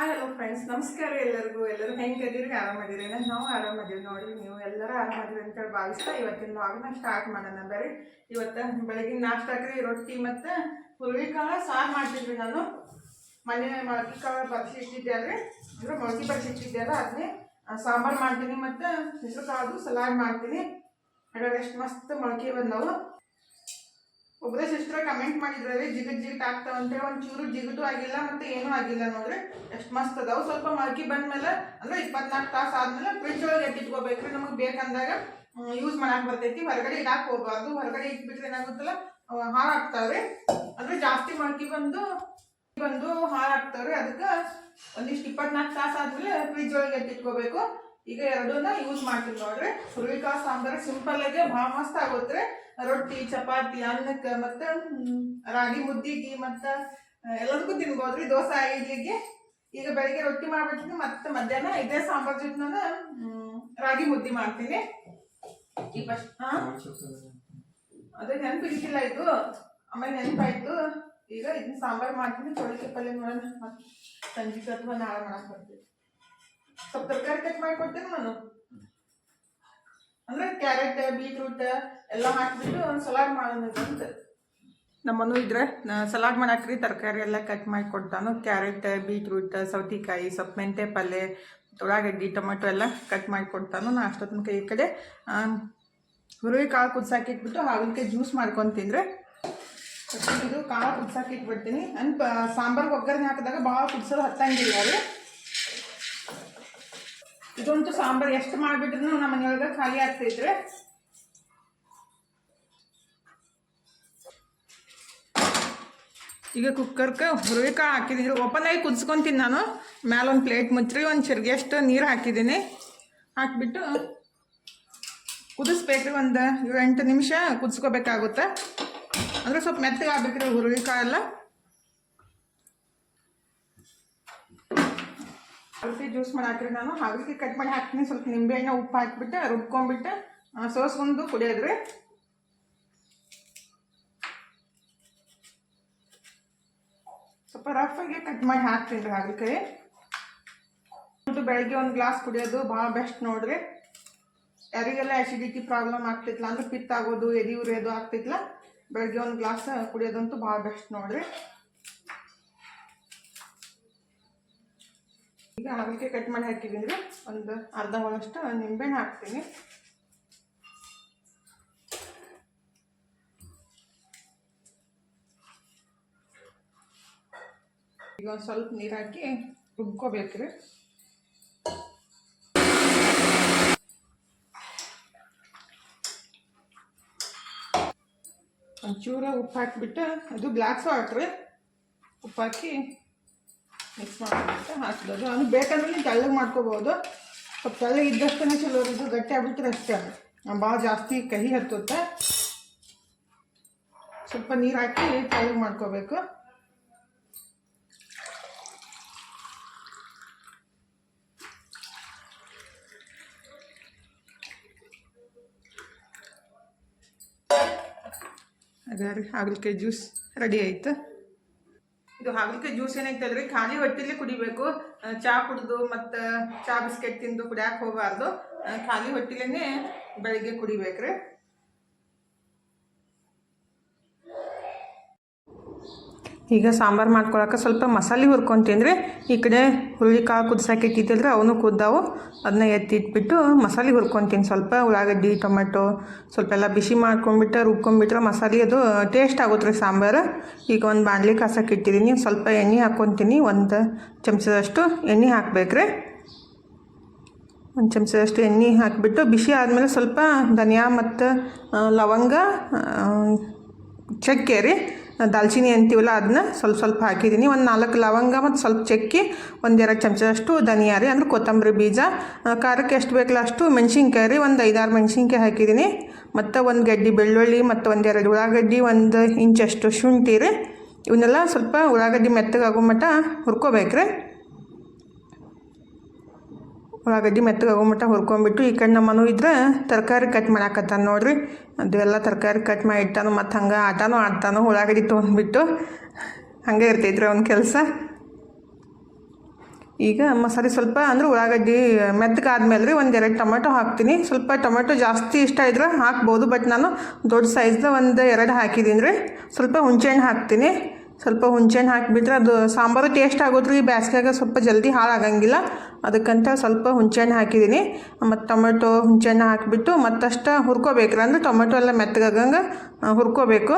Hi hello friends ನಮಸ್ಕಾರ ಎಲ್ಲರಿಗೂ. ಎಲ್ಲರೂ ಹೆಂಗದಿರಿ ಆರಾಮದಿರಿ? ನಾವು ಆರಾಮದೀವಿ ನೋಡಿರಿ ನೀವು ಎಲ್ಲರೂ ಆರಾಮದಿರಿ ಅಂತೇಳಿ ಭಾವಿಸ್ತಾ ಇವತ್ತಿನ ಲಾಗ್ನ ಸ್ಟಾರ್ಟ್ ಮಾಡೋಣ. ಬೇರೆ ಇವತ್ತು ಬೆಳಗಿನ ನಾಷ್ಟಾಕ್ರಿ ರೊಟ್ಟಿ ಮತ್ತು ಹುರುಳಿಕಾಳು ಸಾರು ಮಾಡ್ತಿದ್ವಿ ನಾನು. ಮನೆ ಮೊಳಕೆ ಕಾಳು ಬರ್ಸಿ ಇಟ್ಟಿದ್ದೆ ಅಲ್ರಿ. ಅಂದರೆ ಮೊಳಕೆ ಬರ್ಸಿ ಇಟ್ಟಿದ್ದೆ ಅಲ್ಲ ಅದನ್ನೇ ಸಾಂಬಾರು ಮಾಡ್ತೀನಿ ಮತ್ತು ಹೆಸರು ಕಾಳು ಸಲಾಡ್ ಮಾಡ್ತೀನಿ ಎಷ್ಟು ಮಸ್ತ್ ಮೊಳಕೆ ಬಂದವು. ಒಬ್ಬರೇ ಸಿಸ್ಟರ್ ಕಮೆಂಟ್ ಮಾಡಿದ್ರೆ ಜಿಗಟ್ ಜಿಗಟ್ ಆಗ್ತಾವ ಅಂತೇಳಿ ಚೂರು ಜಿಗಟು ಆಗಿಲ್ಲ ಮತ್ತೆ ಏನೂ ಆಗಿಲ್ಲ ನೋಡ್ರಿ. ಎಷ್ಟು ಮಸ್ತ್ ಅದಾವ. ಸ್ವಲ್ಪ ಮಳಕಿ ಬಂದ್ಮೇಲೆ ಅಂದ್ರೆ ಇಪ್ಪತ್ನಾಲ್ಕು ತಾಸು ಆದ್ಮೇಲೆ ಫ್ರಿಜ್ ಒಳಗೆ ಎತ್ತಿಟ್ಕೋಬೇಕ್ರಿ. ನಮಗೆ ಬೇಕಂದಾಗ ಯೂಸ್ ಮಾಡಕ್ ಬರ್ತೈತಿ. ಹೊರಗಡೆ ಇಡಾಕ್ ಹೋಗ್ಬಾರ್ದು. ಹೊರಗಡೆ ಇಟ್ಬಿಟ್ರೆ ಏನಾಗುತ್ತಲ್ಲ ಹಾಳಾಗ್ತಾವ್ರಿ ಅಂದ್ರೆ ಜಾಸ್ತಿ ಮೊಳಕೆ ಬಂದು ಬಂದು ಹಾಳಾಗ್ತಾವ್ರಿ ಅದಕ್ಕೆ ಒಂದಿಷ್ಟು ಇಪ್ಪತ್ನಾಲ್ಕು ತಾಸು ಆದ್ಮೇಲೆ ಫ್ರಿಜ್ ಒಳಗೆ ಎತ್ತಿಟ್ಕೋಬೇಕು. ಈಗ ಎರಡನ್ನ ಯೂಸ್ ಮಾಡ್ತೀವಿ ನೋಡ್ರಿ. ಹುರುಳಿಕಾಳು ಸಾಂಬಾರ್ ಸಿಂಪಲ್ ಆಗಿ ಭಾಳ ಮಸ್ತ್ ಆಗುತ್ತೆ. ರೊಟ್ಟಿ ಚಪಾತಿ ಅನ್ನಕ್ಕೆ ಮತ್ತೆ ರಾಗಿ ಮುದ್ದಿಗೆ ಮತ್ತೆ ಎಲ್ಲದಕ್ಕೂ ತಿನ್ಬೋದ್ರಿ. ದೋಸೆ ಇಡ್ಲಿಗೆ. ಈಗ ಬೆಳಿಗ್ಗೆ ರೊಟ್ಟಿ ಮಾಡ್ಬಿಡ್ತೀನಿ ಮತ್ತೆ ಮಧ್ಯಾಹ್ನ ಇದೇ ಸಾಂಬಾರ್ ಜೊತೆ ನಾನು ರಾಗಿ ಮುದ್ದೆ ಮಾಡ್ತೀನಿ. ಈ ಫಸ್ಟ್ ಅದೇ ನೆನಪಿಗಿಲ್ಲ ಇದು. ಆಮೇಲೆ ನೆನಪಾಯ್ತು. ಈಗ ಇದನ್ನ ಸಾಂಬಾರ್ ಮಾಡ್ತೀನಿ. ಚೌಳಿಕೆ ಪಲ್ಯ ನೋಡೋಣ. ಮತ್ತೆ ಸಂಜೆ ಅಥವಾ ನಾಳೆ ಮಾಡಕ್ ಬರ್ತೀನಿ. ಸ್ವಲ್ಪ ತರಕಾರಿ ಕಟ್ ಮಾಡಿ ಕೊಡ್ತೀನಿ ನಾನು. ಅಂದ್ರೆ ಕ್ಯಾರೆಟ್ ಬೀಟ್ರೂಟ್ ಎಲ್ಲ ಹಾಕ್ಬಿಟ್ಟು ಒಂದು ಸಲಾಡ್ ಮಾಡೋದಂತ ನಮ್ಮನು ಇದ್ರೆ ಸಲಾಡ್ ಮಾಡಾಕ್ರಿ, ತರಕಾರಿ ಎಲ್ಲ ಕಟ್ ಮಾಡಿ ಕೊಡ್ತಾನು. ಕ್ಯಾರೆಟ್ ಬೀಟ್ರೂಟ್ ಸೌತೆಕಾಯಿ, ಸ್ವಲ್ಪ ಮೆಂತೆ ಪಲ್ಯ ಉಳ್ಳಾಗಡ್ಡಿ, ಟೊಮೆಟೊ ಎಲ್ಲ ಕಟ್ ಮಾಡಿ ಕೊಡ್ತಾನು. ನಾ ಅಷ್ಟೊತ್ತಿನ ಈ ಕಡೆ ಹುರುಳಿ ಕಾಳು ಕುದ್ಸಾಕಿಟ್ಬಿಟ್ಟು ಹಾಗಲಕಾಯಿ ಜ್ಯೂಸ್ ಮಾಡ್ಕೊಂಡು ತಿಂದರೆ ಇದು ಕಾಳು ಕುದ್ಸಾಕಿಟ್ಬಿಡ್ತೀನಿ ಅನ್ ಪ ಸಾಂಬಾರ್ಗೆ ಒಗ್ಗರಣೆ ಹಾಕಿದಾಗ ಭಾಳ ಕುದಿಸೋದು ಹತ್ತಂಗಿಲ್ಲ ರೀ ಇದಂತೂ ಸಾಂಬಾರು ಎಷ್ಟು ಮಾಡಿಬಿಟ್ರು ನಮ್ಮ ಮನೆಯೊಳಗೆ ಖಾಲಿ ಆಗ್ತಿದ್ರೆ ಈಗ ಕುಕ್ಕರ್ಗೆ ಹುರುಳಿಕಾಳು ಹಾಕಿದ್ದೀನಿ. ಓಪನ್ ಆಗಿ ಕುದಿಸ್ಕೊತೀನಿ ನಾನು. ಒಂದು ಪ್ಲೇಟ್ ಮುಚ್ಚಿರಿ, ಒಂದು ಚಿರ್ಗೆ ಅಷ್ಟು ನೀರು ಹಾಕಿದ್ದೀನಿ. ಹಾಕಿಬಿಟ್ಟು ಕುದಿಸ್ಬೇಕ್ರಿ ಒಂದು ಎಂಟು ನಿಮಿಷ ಕುದಿಸ್ಕೋಬೇಕಾಗುತ್ತೆ. ಅಂದರೆ ಸ್ವಲ್ಪ ಮೆತ್ತಗೆ ಆಗ್ಬೇಕ್ರಿ ಹುರುಳಿಕಾಳು ಹಾಗಲಕಾಯಿ ಜ್ಯೂಸ್ ಮಾಡಾಕ್ರಿ ನಾನು. ಹಾಗಲಕಾಯಿ ಕಟ್ ಮಾಡಿ ಹಾಕ್ತೀನಿ. ಸ್ವಲ್ಪ ನಿಂಬೆಹಣ್ಣು ಉಪ್ಪು ಹಾಕ್ಬಿಟ್ಟು, ರುಬ್ಕೊಂಡ್ಬಿಟ್ಟು ಸೋಸ್ಕೊಂಡು ಕುಡಿಯೋದ್ರಿ. ಸ್ವಲ್ಪ ರಫ್ ಆಗಿ ಕಟ್ ಮಾಡಿ ಹಾಕ್ತೀನಿ ರೀ ಹಾಗಲಕಾಯಿ ಮತ್ತು ಬೆಳಗ್ಗೆ ಒಂದು ಗ್ಲಾಸ್ ಕುಡಿಯೋದು ಭಾಳ ಬೆಸ್ಟ್ ನೋಡ್ರಿ. ಯಾರಿಗೆಲ್ಲ ಆ್ಯಸಿಡಿಟಿ ಪ್ರಾಬ್ಲಮ್ ಆಗ್ತಿತ್ತಲ್ಲ ಅಂದ್ರೆ ಪಿತ್ತಾಗೋದು ಎದೆ ಉರಿಯೋದು ಆಗ್ತಿತ್ತಲ್ಲ ಬೆಳಗ್ಗೆ ಒಂದು ಗ್ಲಾಸ್ ಕುಡಿಯೋದಂತೂ ಭಾಳ ಬೆಸ್ಟ್ ನೋಡ್ರಿ. ಈಗ ಹಾಗಲಕಾಯಿ ಕಟ್ ಮಾಡಿ ಹಾಕಿದ್ದೀನಿ ಒಂದು ಅರ್ಧ ಒಳಷ್ಟು ನಿಂಬೆಹಣ್ಣು ಹಾಕ್ತೀನಿ. ಈಗ ಒಂದು ಸ್ವಲ್ಪ ನೀರು ಹಾಕಿ ರುಬ್ಕೋಬೇಕ್ರಿ ಒಂಚೂರ ಉಪ್ಪು ಹಾಕಿಬಿಟ್ಟು ಅದು ಬ್ಲ್ಯಾಕ್ ಸಾಲ್ಟ್ ಉಪ್ಪು ಹಾಕಿ ಮಿಕ್ಸ್ ಮಾಡ್ಕೊಂಡ್ಬಿಟ್ಟು ಹಾಕ್ಬೋದು. ಅದು ಬೇಕಂದ್ರೆ ನೀವು ತೆಳ್ಳಗೆ ಮಾಡ್ಕೋಬೋದು. ಸ್ವಲ್ಪ ತೆಳ್ಳಗೆ ಇದ್ದಷ್ಟೇ ಇದು ಗಟ್ಟಿ ಆಗ್ಬಿಟ್ರೆ ಅಷ್ಟೇ ಭಾಳ ಜಾಸ್ತಿ ಕಹಿ ಹತ್ತುತ್ತೆ. ಸ್ವಲ್ಪ ನೀರು ಹಾಕಿ ತೆಳ್ಳಗೆ ಮಾಡ್ಕೋಬೇಕು. ರೀ ಹಾಗಲಕಾಯಿ ಜ್ಯೂಸ್ ರೆಡಿ ಆಯ್ತು. ಇದು ಹಾಗಲಕಾಯಿ ಜ್ಯೂಸ್ ಏನೈತಲ್ರಿ ಖಾಲಿ ಹೊಟ್ಟೆಲಿ ಕುಡಿಬೇಕು. ಚಹಾ ಕುಡಿದು ಮತ್ತು ಚಹಾ ಬಿಸ್ಕೆಟ್ ತಿಂದು ಕುಡಿಯಕ್ಕೆ ಹೋಗಬಾರ್ದು. ಖಾಲಿ ಹೊಟ್ಟೆಲೇ ಬೆಳಿಗ್ಗೆ ಕುಡಿಬೇಕ್ರಿ. ಈಗ ಸಾಂಬಾರು ಮಾಡ್ಕೊಳಕ್ಕೆ ಸ್ವಲ್ಪ ಮಸಾಲೆ ಹುರ್ಕೊತೀನಿ ಈ ಕಡೆ ಹುರುಳಿಕಾಳು ಕುದಿಸೋಕೆ ಇಟ್ಟಿದ್ದಲ್ರಿ ಅವನು ಕುದ್ದಾವು. ಅದನ್ನ ಎತ್ತಿಟ್ಬಿಟ್ಟು ಮಸಾಲೆ ಹುರ್ಕೊತೀನಿ ಸ್ವಲ್ಪ ಉಳ್ಳಾಗಡ್ಡಿ, ಟೊಮೆಟೊ, ಸ್ವಲ್ಪ ಎಲ್ಲ ಬಿಸಿ ಮಾಡ್ಕೊಂಡ್ಬಿಟ್ಟು ರುಬ್ಕೊಂಡ್ಬಿಟ್ರೆ ಮಸಾಲೆ ಅದು ಟೇಸ್ಟ್ ಆಗುತ್ತೆ ರೀ ಸಾಂಬಾರು. ಈಗ ಒಂದು ಬಾಣಲಿ ಕಾಸಕ್ಕೆ ಇಟ್ಟಿದ್ದೀನಿ ಸ್ವಲ್ಪ ಎಣ್ಣೆ ಹಾಕ್ಕೊತೀನಿ ಒಂದು ಚಮಚದಷ್ಟು ಎಣ್ಣೆ ಹಾಕ್ಬೇಕ್ರಿ. ಒಂದು ಚಮಚದಷ್ಟು ಎಣ್ಣೆ ಹಾಕಿಬಿಟ್ಟು ಬಿಸಿ ಆದಮೇಲೆ ಸ್ವಲ್ಪ ಧನಿಯಾ ಮತ್ತು ಲವಂಗ ಚಕ್ಕೆ ರೀ. ದಾಲ್ಚಿನ್ನಿ ಅಂತೀವಲ್ಲ ಅದನ್ನ ಸ್ವಲ್ಪ ಸ್ವಲ್ಪ ಹಾಕಿದ್ದೀನಿ. ಒಂದು ನಾಲ್ಕು ಲವಂಗ ಮತ್ತು ಸ್ವಲ್ಪ ಚಕ್ಕೆ ಒಂದೆರಡು ಚಮಚದಷ್ಟು ಧನಿಯಾ ರೀ, ಅಂದ್ರೆ ಕೊತ್ತಂಬರಿ ಬೀಜ. ಖಾರಕ್ಕೆ ಎಷ್ಟು ಬೇಕಲ್ಲ ಅಷ್ಟು ಮೆಣಸಿನ್ಕಾಯಿ ರೀ, ಒಂದು ಐದಾರು ಮೆಣಸಿನ್ಕಾಯಿ ಹಾಕಿದ್ದೀನಿ. ಮತ್ತು ಒಂದು ಗಡ್ಡಿ ಬೆಳ್ಳುಳ್ಳಿ, ಮತ್ತು ಒಂದೆರಡು ಉಳ್ಳಾಗಡ್ಡಿ, ಒಂದು ಇಂಚಷ್ಟು ಶುಂಠಿ ರೀ. ಇವನ್ನೆಲ್ಲ ಸ್ವಲ್ಪ ಉಳ್ಳಾಗಡ್ಡಿ ಮೆತ್ತಗಾಗೋ ಮಟ್ಟ ಹುರ್ಕೋಬೇಕ್ರಿ. ಉಳ್ಳಾಗಡ್ಡಿ ಮೆತ್ತಗೆ ಆಗೋ ಮಟ್ಟ ಹುರ್ಕೊಂಡ್ಬಿಟ್ಟು ಈ ಕಡೆ ನಮ್ಮನು ಇದ್ರೆ ತರಕಾರಿ ಕಟ್ ಮಾಡಾಕತ್ತಾನ ನೋಡ್ರಿ. ಅದು ಎಲ್ಲ ತರಕಾರಿ ಕಟ್ ಮಾಡಿ ಇಟ್ಟಾನು, ಮತ್ತು ಹಂಗೆ ಆಟನೂ, ಆಡ್ತಾನು, ಉಳ್ಳಾಗಡ್ಡಿ ತೊಗೊಂಡ್ಬಿಟ್ಟು ಹಂಗೆ ಇರ್ತೈತ್ರಿ ಅವ್ನ ಕೆಲಸ. ಈಗ ಮಸಾಲೆ ಸ್ವಲ್ಪ ಅಂದ್ರೆ ಉಳ್ಳಾಗಡ್ಡಿ ಮೆತ್ತಗಾದ್ಮೇಲೆ ರೀ ಒಂದು ಎರಡು ಟೊಮೆಟೊ ಹಾಕ್ತೀನಿ. ಸ್ವಲ್ಪ ಟೊಮೆಟೊ ಜಾಸ್ತಿ ಇಷ್ಟ ಇದ್ರೆ ಹಾಕ್ಬೋದು, ಬಟ್ ನಾನು ದೊಡ್ಡ ಸೈಜ್ದ ಒಂದು ಎರಡು ಹಾಕಿದ್ದೀನಿ ರೀ ಸ್ವಲ್ಪ ಹುಣಸೆಹಣ್ಣು ಹಾಕ್ತೀನಿ. ಸ್ವಲ್ಪ ಹುಣಸೆಹಣ್ಣು ಹಾಕಿಬಿಟ್ರೆ ಅದು ಸಾಂಬಾರು ಟೇಸ್ಟ್ ಆಗೋದ್ರಿ, ಈ ಬ್ಯಾಸ್ಗ್ಯಾಗ ಸ್ವಲ್ಪ ಜಲ್ದಿ ಹಾಳಾಗಂಗಿಲ್ಲ. ಅದಕ್ಕಂತ ಸ್ವಲ್ಪ ಹುಣಸೆಹಣ್ಣು ಹಾಕಿದ್ದೀನಿ. ಮತ್ತು ಟೊಮೆಟೊ ಹುಣಸೆಹಣ್ಣು ಹಾಕಿಬಿಟ್ಟು ಮತ್ತಷ್ಟು ಹುರ್ಕೋಬೇಕ್ರಿ. ಅಂದ್ರೆ ಟೊಮೆಟೊ ಎಲ್ಲ ಮೆತ್ತಗಾಗಂಗೆ ಹುರ್ಕೋಬೇಕು.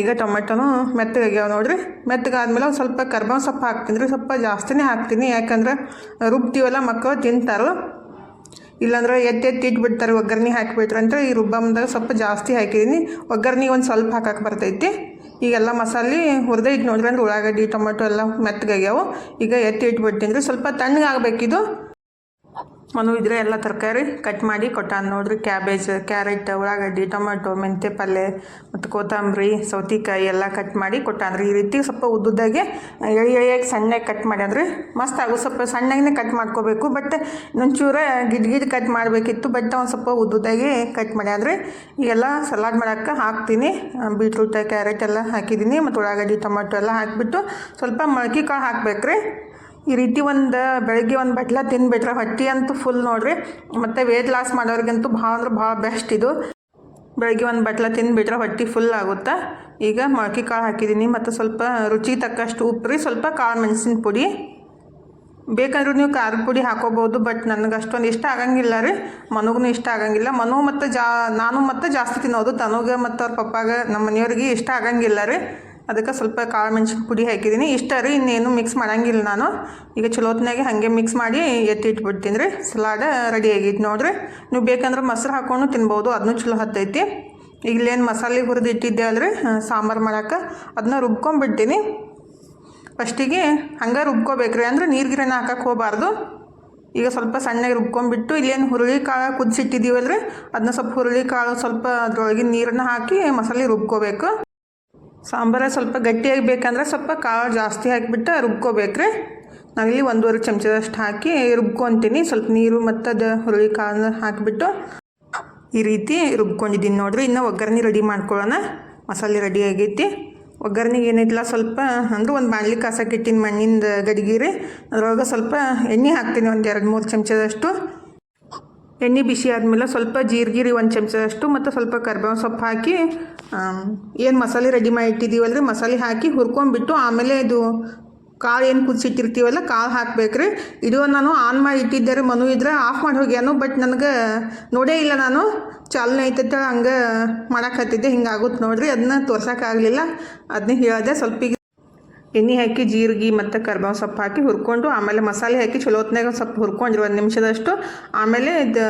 ಈಗ ಟೊಮೆಟೊನು ಮೆತ್ತಗಾಗ್ಯಾವ ನೋಡಿರಿ. ಮೆತ್ತಗಾದ್ಮೇಲೆ ಒಂದು ಸ್ವಲ್ಪ ಕರ್ಬೇವು ಸೊಪ್ಪು ಹಾಕ್ತೀನಿ. ರೀ ಸ್ವಲ್ಪ ಜಾಸ್ತಿನೇ ಹಾಕ್ತೀನಿ. ಯಾಕಂದ್ರೆ ರುಬ್ತೀವಲ್ಲ ಮಕ್ಕಳು ತಿಂತಾರೆ. ಇಲ್ಲಾಂದ್ರೆ ಎತ್ತಿ ಎತ್ತಿ ಇಟ್ಬಿಡ್ತಾರೆ. ಒಗ್ಗರಣೆ ಹಾಕಿಬಿಟ್ರೆ ಅಂದರೆ ಈ ರುಬ್ಬಮ್ದಾಗ ಸ್ವಲ್ಪ ಜಾಸ್ತಿ ಹಾಕಿದ್ದೀನಿ. ಒಗ್ಗರಣೆ ಒಂದು ಸ್ವಲ್ಪ ಹಾಕಕ್ಕೆ ಬರ್ತೈತಿ. ಈಗೆಲ್ಲ ಮಸಾಲೆ ಹುರಿದೇ ಇಟ್ಟು ನೋಡ್ರಿ ಅಂದ್ರೆ ಉಳ್ಳಾಗಡ್ಡಿ, ಟೊಮೆಟೊ ಎಲ್ಲ ಮೆತ್ತಗಾಗ್ಯಾವು. ಈಗ ಎತ್ತಿ ಇಟ್ಬಿಡ್ತೀನಿ. ರೀ ಸ್ವಲ್ಪ ತಣ್ಣಗಾಗಬೇಕಿದು. ಮನು ಇದ್ರೆ ಎಲ್ಲ ತರಕಾರಿ ಕಟ್ ಮಾಡಿ ಕೊಟ್ಟಾನ ನೋಡ್ರಿ ಕ್ಯಾಬೇಜ್ ಕ್ಯಾರೆಟ್ ಉಳ್ಳಾಗಡ್ಡಿ ಟೊಮೆಟೊ ಮೆಂತ್ಯ ಪಲ್ಯ ಮತ್ತು ಕೊತ್ತಂಬರಿ, ಸೌತೆಕಾಯಿ ಎಲ್ಲ ಕಟ್ ಮಾಡಿ ಕೊಟ್ಟಾನ್ರಿ ಈ ರೀತಿ ಸ್ವಲ್ಪ ಉದ್ದುದಾಗೆ ಎಳಿ ಎಳಿಯಾಗಿ ಸಣ್ಣಗೆ ಕಟ್ ಮಾಡ್ಯಾನ್ರಿ ಮಸ್ತ್ ಆಗು, ಸ್ವಲ್ಪ ಸಣ್ಣಾಗಿನೇ ಕಟ್ ಮಾಡ್ಕೋಬೇಕು. ಬಟ್ ಇನ್ನೊಂಚೂರ ಗಿಡ್ ಗಿಡ್ ಕಟ್ ಮಾಡಬೇಕಿತ್ತು ಬಟ್ ಒಂದು ಸ್ವಲ್ಪ ಉದ್ದುದಾಗೆ ಕಟ್ ಮಾಡ್ಯಾನ್ರಿ ಈಗೆಲ್ಲ ಸಲಾಡ್ ಮಾಡೋಕ್ಕೆ ಹಾಕ್ತೀನಿ. ಬೀಟ್ರೂಟ್ ಕ್ಯಾರೆಟ್ ಎಲ್ಲ ಹಾಕಿದ್ದೀನಿ ಮತ್ತು ಉಳ್ಳಾಗಡ್ಡಿ ಟೊಮೆಟೊ ಎಲ್ಲ ಹಾಕಿಬಿಟ್ಟು ಸ್ವಲ್ಪ ಮೊಳಕೆ ಕಾಳು ಹಾಕ್ಬೇಕ್ರಿ. ಈ ರೀತಿ ಒಂದು ಬೆಳಗ್ಗೆ ಒಂದು ಬಟ್ಲ ತಿನ್ಬಿಟ್ರೆ ಹೊಟ್ಟೆ ಅಂತೂ ಫುಲ್ ನೋಡ್ರಿ. ಮತ್ತು ವೇಟ್ ಲಾಸ್ ಮಾಡೋರಿಗಂತೂ ಭಾಳ ಅಂದ್ರೆ ಭಾಳ ಬೆಸ್ಟ್ ಇದು. ಬೆಳಗ್ಗೆ ಒಂದು ಬಟ್ಲ ತಿನ್ಬಿಟ್ರೆ ಹೊಟ್ಟೆ ಫುಲ್ ಆಗುತ್ತೆ? ಈಗ ಮೊಳಕೆ ಕಾಳು ಹಾಕಿದ್ದೀನಿ ಮತ್ತು ಸ್ವಲ್ಪ ರುಚಿ ತಕ್ಕಷ್ಟು ಉಪ್ಪು ರೀ ಸ್ವಲ್ಪ ಕಾಳು ಮೆಣಸಿನ ಪುಡಿ. ಬೇಕಂದ್ರೆ ನೀವು ಖಾರದ ಪುಡಿ ಹಾಕೋಬೋದು ಬಟ್ ನನಗೆ ಅಷ್ಟೊಂದು ಇಷ್ಟ ಆಗಂಗಿಲ್ಲ ರೀ. ಮನಗೂ ಇಷ್ಟ ಆಗಂಗಿಲ್ಲ. ಮನು ಮತ್ತು ಜಾ, ನಾನು ಮತ್ತು ಜಾಸ್ತಿ ತಿನ್ನೋದು, ತನಗೆ ಮತ್ತು ಅವ್ರ ಪಪ್ಪಾಗ ನಮ್ಮ ಮನೆಯವ್ರಿಗೆ ಇಷ್ಟ ಆಗಂಗಿಲ್ಲ ರೀ. ಅದಕ್ಕೆ ಸ್ವಲ್ಪ ಕಾಳು ಮೆಣಸಿನ ಪುಡಿ ಹಾಕಿದ್ದೀನಿ. ಇಷ್ಟ ರೀ, ಇನ್ನೇನು ಮಿಕ್ಸ್ ಮಾಡಂಗಿಲ್ಲ ನಾನು. ಈಗ ಚಲೋತ್ನಾಗೆ ಹಾಗೆ ಮಿಕ್ಸ್ ಮಾಡಿ ಎತ್ತಿ ಇಟ್ಬಿಡ್ತೀನಿ ರೀ. ಸಲಾಡ ರೆಡಿ ಆಗೈತೆ ನೋಡಿರಿ. ನೀವು ಬೇಕಂದ್ರೆ ಮೊಸರು ಹಾಕ್ಕೊಂಡು ತಿನ್ಬೋದು. ಅದನ್ನೂ ಚಲೋ ಹತ್ತೈತಿ. ಈಗ ಇಲ್ಲೇನು ಮಸಾಲೆ ಹುರಿದು ಇಟ್ಟಿದ್ದೆ ಅಲ್ರಿ ಸಾಂಬಾರು ಮಾಡೋಕ್ಕೆ ಅದನ್ನ ರುಬ್ಕೊಂಡ್ಬಿಡ್ತೀನಿ ಫಸ್ಟಿಗೆ ಹಂಗೆ ರುಬ್ಕೋಬೇಕ್ರಿ. ಅಂದ್ರೆ ನೀರು ಗಿರನ ಹಾಕಕ್ಕೆ ಹೋಗಬಾರ್ದು. ಈಗ ಸ್ವಲ್ಪ ಸಣ್ಣಗೆ ರುಬ್ಕೊಂಬಿಟ್ಟು ಇಲ್ಲೇನು ಹುರುಳಿ ಕಾಳು ಕುದಿಸಿಟ್ಟಿದ್ದೀವಲ್ರಿ ಅದನ್ನ ಸ್ವಲ್ಪ ಹುರುಳಿ ಕಾಳು ಸ್ವಲ್ಪ ಅದರೊಳಗಿನ ನೀರನ್ನು ಹಾಕಿ ಮಸಾಲೆ ರುಬ್ಕೋಬೇಕು. ಸಾಂಬಾರ ಸ್ವಲ್ಪ ಗಟ್ಟಿಯಾಗಿ ಬೇಕಂದ್ರೆ ಸ್ವಲ್ಪ ಕಾಳು ಜಾಸ್ತಿ ಹಾಕಿಬಿಟ್ಟು ರುಬ್ಕೋಬೇಕ್ರಿ. ನಾವಿಲ್ಲಿ ಒಂದೂವರೆ ಚಮಚದಷ್ಟು ಹಾಕಿ ರುಬ್ಕೊತೀನಿ. ಸ್ವಲ್ಪ ನೀರು ಮತ್ತು ಅದು ಹುರುಳಿ ಕಾಳನ್ನ ಹಾಕಿಬಿಟ್ಟು ಈ ರೀತಿ ರುಬ್ಕೊಂಡಿದ್ದೀನಿ ನೋಡ್ರಿ. ಇನ್ನು ಒಗ್ಗರಣೆ ರೆಡಿ ಮಾಡ್ಕೊಳ್ಳೋಣ. ಮಸಾಲೆ ರೆಡಿ ಆಗೈತಿ. ಒಗ್ಗರಣೆಗೆ ಏನೈತಿಲ್ಲ ಸ್ವಲ್ಪ ಅಂದ್ರೆ ಒಂದು ಬಾಣಲಿ ಕಾಸಕ್ಕೆ ಇಟ್ಟಿನ ಮಣ್ಣಿಂದ ಗಡಿಗೆ ರೀ ಅದ್ರೊಳಗೆ ಸ್ವಲ್ಪ ಎಣ್ಣೆ ಹಾಕ್ತೀನಿ ಒಂದು ಎರಡು ಮೂರು ಚಮಚದಷ್ಟು. ಎಣ್ಣೆ ಬಿಸಿ ಆದಮೇಲೆ ಸ್ವಲ್ಪ ಜೀರಿಗೆ ಒಂದು ಚಮಚದಷ್ಟು ಮತ್ತು ಸ್ವಲ್ಪ ಕರ್ಬೇವು ಸೊಪ್ಪು ಹಾಕಿ ಏನು ಮಸಾಲೆ ರೆಡಿ ಮಾಡಿ ಇಟ್ಟಿದ್ದೀವಲ್ರಿ? ಮಸಾಲೆ ಹಾಕಿ ಹುರ್ಕೊಂಡ್ಬಿಟ್ಟು ಆಮೇಲೆ ಇದು ಕಾಳು ಏನು ಕುದಿಸಿಟ್ಟಿರ್ತೀವಲ್ಲ ಕಾಳು ಹಾಕ್ಬೇಕ್ರಿ. ಇದು ನಾನು ಆನ್ ಮಾಡಿ ಇಟ್ಟಿದ್ದೆ ರೀ ಮನು ಇದ್ರೆ ಆಫ್ ಮಾಡಿ ಹೋಗ್ಯಾನು ಬಟ್ ನನಗೆ ನೋಡೇ ಇಲ್ಲ ನಾನು. ಚಾಲನೆ ಐತೈತೆ ಹಂಗೆ ಮಾಡಕ್ಕೆ ಹಿಂಗೆ ಆಗುತ್ತೆ ನೋಡ್ರಿ. ಅದನ್ನ ತೋರ್ಸೋಕ್ಕಾಗಲಿಲ್ಲ ಅದನ್ನ ಹೇಳಿದೆ. ಸ್ವಲ್ಪ ಎಣ್ಣೆ ಹಾಕಿ, ಜೀರಿಗೆ, ಮತ್ತು ಕರ್ಬೇವು ಸೊಪ್ಪು ಹಾಕಿ ಹುರ್ಕೊಂಡು, ಆಮೇಲೆ ಮಸಾಲೆ ಹಾಕಿ ಚಲೋ ಹೊತ್ನಾಗ ಸ್ವಲ್ಪ ಹುರ್ಕೊಂಡ್ರಿ ಒಂದು ನಿಮಿಷದಷ್ಟು, ಆಮೇಲೆ ಇದು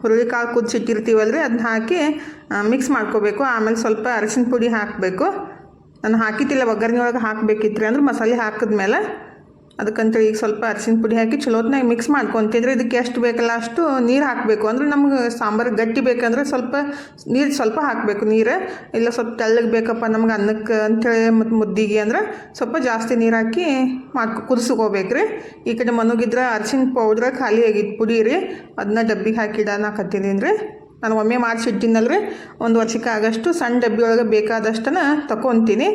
ಹುರುಳಿ ಕಾಳು ರೀ ಅದನ್ನ ಹಾಕಿ ಮಿಕ್ಸ್ ಮಾಡ್ಕೋಬೇಕು. ಆಮೇಲೆ ಸ್ವಲ್ಪ ಅರಿಶಿನ ಪುಡಿ ಹಾಕಬೇಕು. ನಾನು ಹಾಕಿದ್ದಿಲ್ಲ ಒಗ್ಗರಣೆ ಒಳಗೆ ಹಾಕಬೇಕಿತ್ತು ಅಂದ್ರೆ ಮಸಾಲೆ ಹಾಕಿದ್ಮೇಲೆ ಅದಕ್ಕಂತ ಈಗ ಸ್ವಲ್ಪ ಅರಿಶಿನ ಪುಡಿ ಹಾಕಿ ಚಲೋತ್ನಾಗ ಮಿಕ್ಸ್ ಮಾಡ್ಕೊತಿದ್ರೆ ಇದಕ್ಕೆ ಎಷ್ಟು ಬೇಕಲ್ಲ ಅಷ್ಟು ನೀರು ಹಾಕಬೇಕು. ಅಂದ್ರೆ ನಮ್ಗೆ ಸಾಂಬಾರು ಗಟ್ಟಿ ಬೇಕಂದ್ರೆ ಸ್ವಲ್ಪ ನೀರು ಸ್ವಲ್ಪ ಹಾಕಬೇಕು ನೀರು. ಇಲ್ಲ ಸ್ವಲ್ಪ ತೆಳ್ಳಗೆ ಬೇಕಪ್ಪ ನಮ್ಗೆ ಅನ್ನಕ್ಕೆ ಅಂಥೇಳಿ ಮತ್ತು ಮುದ್ದಿಗೆ ಅಂದ್ರೆ ಸ್ವಲ್ಪ ಜಾಸ್ತಿ ನೀರು ಹಾಕಿ ಮಾಡ್ಕೊ ಕುದಿಸ್ಕೋಬೇಕ್ರಿ ಈ ಕಡೆ ಮನಗಿದ್ರೆ ಅರಿಶಿನ ಪೌಡ್ರ ಖಾಲಿ ಆಗಿತ್ತು ಪುಡಿ ರೀ. ಅದನ್ನ ಡಬ್ಬಿಗೆ ಹಾಕಿ ಇಡಾನಾಕತ್ತಿದ್ದೀನಿ ರೀ. ನಾನು ಒಮ್ಮೆ ಮಾಡಿಸಿಟ್ಟಿನಲ್ರಿ. ಒಂದು ವರ್ಷಕ್ಕೆ ಆಗಷ್ಟು ಸಣ್ಣ ಡಬ್ಬಿ ಒಳಗೆ ಬೇಕಾದಷ್ಟನ್ನು ತಗೊತೀನಿ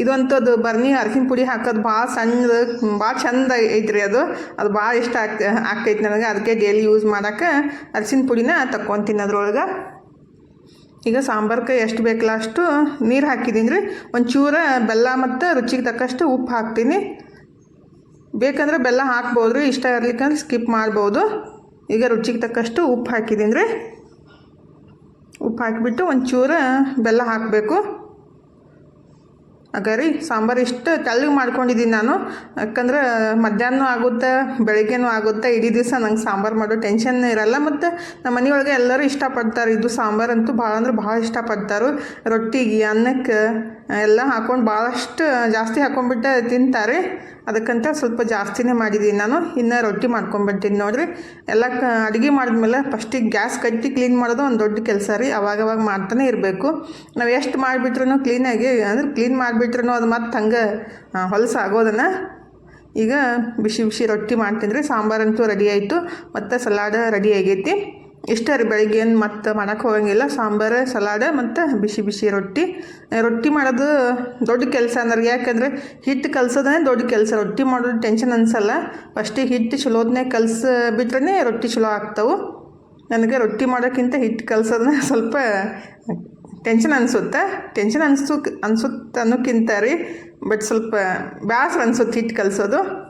ಇದಂಥದ್ದು ಬರ್ನಿ ಅರ್ಶಿನ ಪುಡಿ ಹಾಕೋದು ಭಾಳ ಸಣ್ಣದು, ಭಾಳ ಚಂದ ಐತ್ರಿ ಅದು. ಅದು ಭಾಳ ಇಷ್ಟ ಆಗ್ತ, ಆಗ್ತೈತೆ ನನಗೆ. ಅದಕ್ಕೆ ಡೈಲಿ ಯೂಸ್ ಮಾಡೋಕ್ಕೆ ಅರ್ಶಿನ ಪುಡಿನ ತಕ್ಕೊತೀನಿ ಅದ್ರೊಳಗೆ. ಈಗ ಸಾಂಬಾರ್ಗೆ ಎಷ್ಟು ಬೇಕಲ್ಲ ಅಷ್ಟು ನೀರು ಹಾಕಿದ್ದೀನಿ ರೀ ಒಂಚೂರು ಬೆಲ್ಲ ಮತ್ತು ರುಚಿಗೆ ತಕ್ಕಷ್ಟು ಉಪ್ಪು ಹಾಕ್ತೀನಿ. ಬೇಕಂದ್ರೆ ಬೆಲ್ಲ ಹಾಕ್ಬೋದು ರೀ ಇಷ್ಟ ಇರ್ಲಿಕ್ಕಂದ್ರೆ ಸ್ಕಿಪ್ ಮಾಡ್ಬೋದು. ಈಗ ರುಚಿಗೆ ತಕ್ಕಷ್ಟು ಉಪ್ಪು ಹಾಕಿದ್ದೀನಿ ರೀ ಉಪ್ಪು ಹಾಕಿಬಿಟ್ಟು ಒಂಚೂರು ಬೆಲ್ಲ ಹಾಕಬೇಕು. ಆಗ ರೀ, ಸಾಂಬಾರು ಇಷ್ಟು ತೆಳ್ಳಗೆ ಮಾಡ್ಕೊಂಡಿದ್ದೀನಿ ನಾನು. ಯಾಕಂದ್ರೆ ಮಧ್ಯಾಹ್ನ ಆಗುತ್ತೆ, ಬೆಳಗ್ಗೆನೂ ಆಗುತ್ತೆ, ಇಡೀ ದಿವಸ ನಂಗೆ ಸಾಂಬಾರು ಮಾಡೋ ಟೆನ್ಷನ್ ಇರಲ್ಲ. ಮತ್ತು ನಮ್ಮ ಮನೆಯೊಳಗೆ ಎಲ್ಲರೂ ಇಷ್ಟಪಡ್ತಾರೆ, ಇದು ಸಾಂಬಾರು ಅಂತೂ ಭಾಳ ಅಂದ್ರೆ ಭಾಳ ಇಷ್ಟಪಡ್ತಾರೆ. ರೊಟ್ಟಿಗೆ ಅನ್ನಕ್ಕೆ ಎಲ್ಲ ಹಾಕ್ಕೊಂಡು ಭಾಳಷ್ಟು ಜಾಸ್ತಿ ಹಾಕ್ಕೊಂಡ್ಬಿಟ್ಟು ತಿಂತಾರೆ. ಅದಕ್ಕಂತ ಸ್ವಲ್ಪ ಜಾಸ್ತಿನೇ ಮಾಡಿದ್ದೀನಿ ನಾನು. ಇನ್ನು ರೊಟ್ಟಿ ಮಾಡ್ಕೊಂಡ್ಬಿಡ್ತೀನಿ ನೋಡಿರಿ. ಎಲ್ಲ ಕ ಅಡುಗೆ ಮಾಡಿದ್ಮೇಲೆ ಫಸ್ಟಿಗೆ ಗ್ಯಾಸ್ ಕಟ್ಟಿ ಕ್ಲೀನ್ ಮಾಡೋದು ಒಂದು ದೊಡ್ಡ ಕೆಲಸ ರೀ. ಅವಾಗವಾಗ ಮಾಡ್ತಾನೆ ಇರಬೇಕು. ನಾವು ಎಷ್ಟು ಮಾಡಿಬಿಟ್ರೂ ಕ್ಲೀನಾಗಿ ಅಂದ್ರೆ ಕ್ಲೀನ್ ಮಾಡಿಬಿಟ್ರೂ ಅದು ಮತ್ತೆ ಹಂಗೆ ಹೊಲಸು ಆಗೋದನ್ನು. ಈಗ ಬಿಸಿ ಬಿಸಿ ರೊಟ್ಟಿ ಮಾಡ್ತೀನಿ ರೀ. ಸಾಂಬಾರಂತೂ ರೆಡಿ ಆಯಿತು. ಮತ್ತು ಸಲಾಡ ರೆಡಿ ಆಗೈತಿ. ಇಷ್ಟ ರೀ ಬೆಳಿಗ್ಗೆ ಏನು ಮತ್ತೆ ಮಾಡೋಕ್ಕೆ ಹೋಗಂಗಿಲ್ಲ. ಸಾಂಬಾರು, ಸಲಾಡ ಮತ್ತು ಬಿಸಿ ಬಿಸಿ ರೊಟ್ಟಿ. ರೊಟ್ಟಿ ಮಾಡೋದು ದೊಡ್ಡ ಕೆಲಸ ಅಂದ್ರೆ ಯಾಕಂದರೆ ಹಿಟ್ಟು ಕಲ್ಸೋದೇ ದೊಡ್ಡ ಕೆಲಸ. ರೊಟ್ಟಿ ಮಾಡೋದು ಟೆನ್ಷನ್ ಅನಿಸಲ್ಲ. ಫಸ್ಟಿಗೆ ಹಿಟ್ಟು ಚಲೋದನ್ನೇ ಕಲ್ಸ ಬಿಟ್ರೆ ರೊಟ್ಟಿ ಚಲೋ ಆಗ್ತಾವೆ. ನನಗೆ ರೊಟ್ಟಿ ಮಾಡೋಕ್ಕಿಂತ ಹಿಟ್ಟು ಕಲ್ಸೋದನ್ನ ಸ್ವಲ್ಪ ಟೆನ್ಷನ್ ಅನಿಸುತ್ತೆ. ಟೆನ್ಷನ್ ಅನಿಸು ಅನಿಸುತ್ತೆ ಅನ್ನೋಕ್ಕಿಂತ ರೀ, ಬಟ್ ಸ್ವಲ್ಪ ಬೇಸರ ಅನ್ಸುತ್ತೆ ಹಿಟ್ಟು ಕಲಿಸೋದು.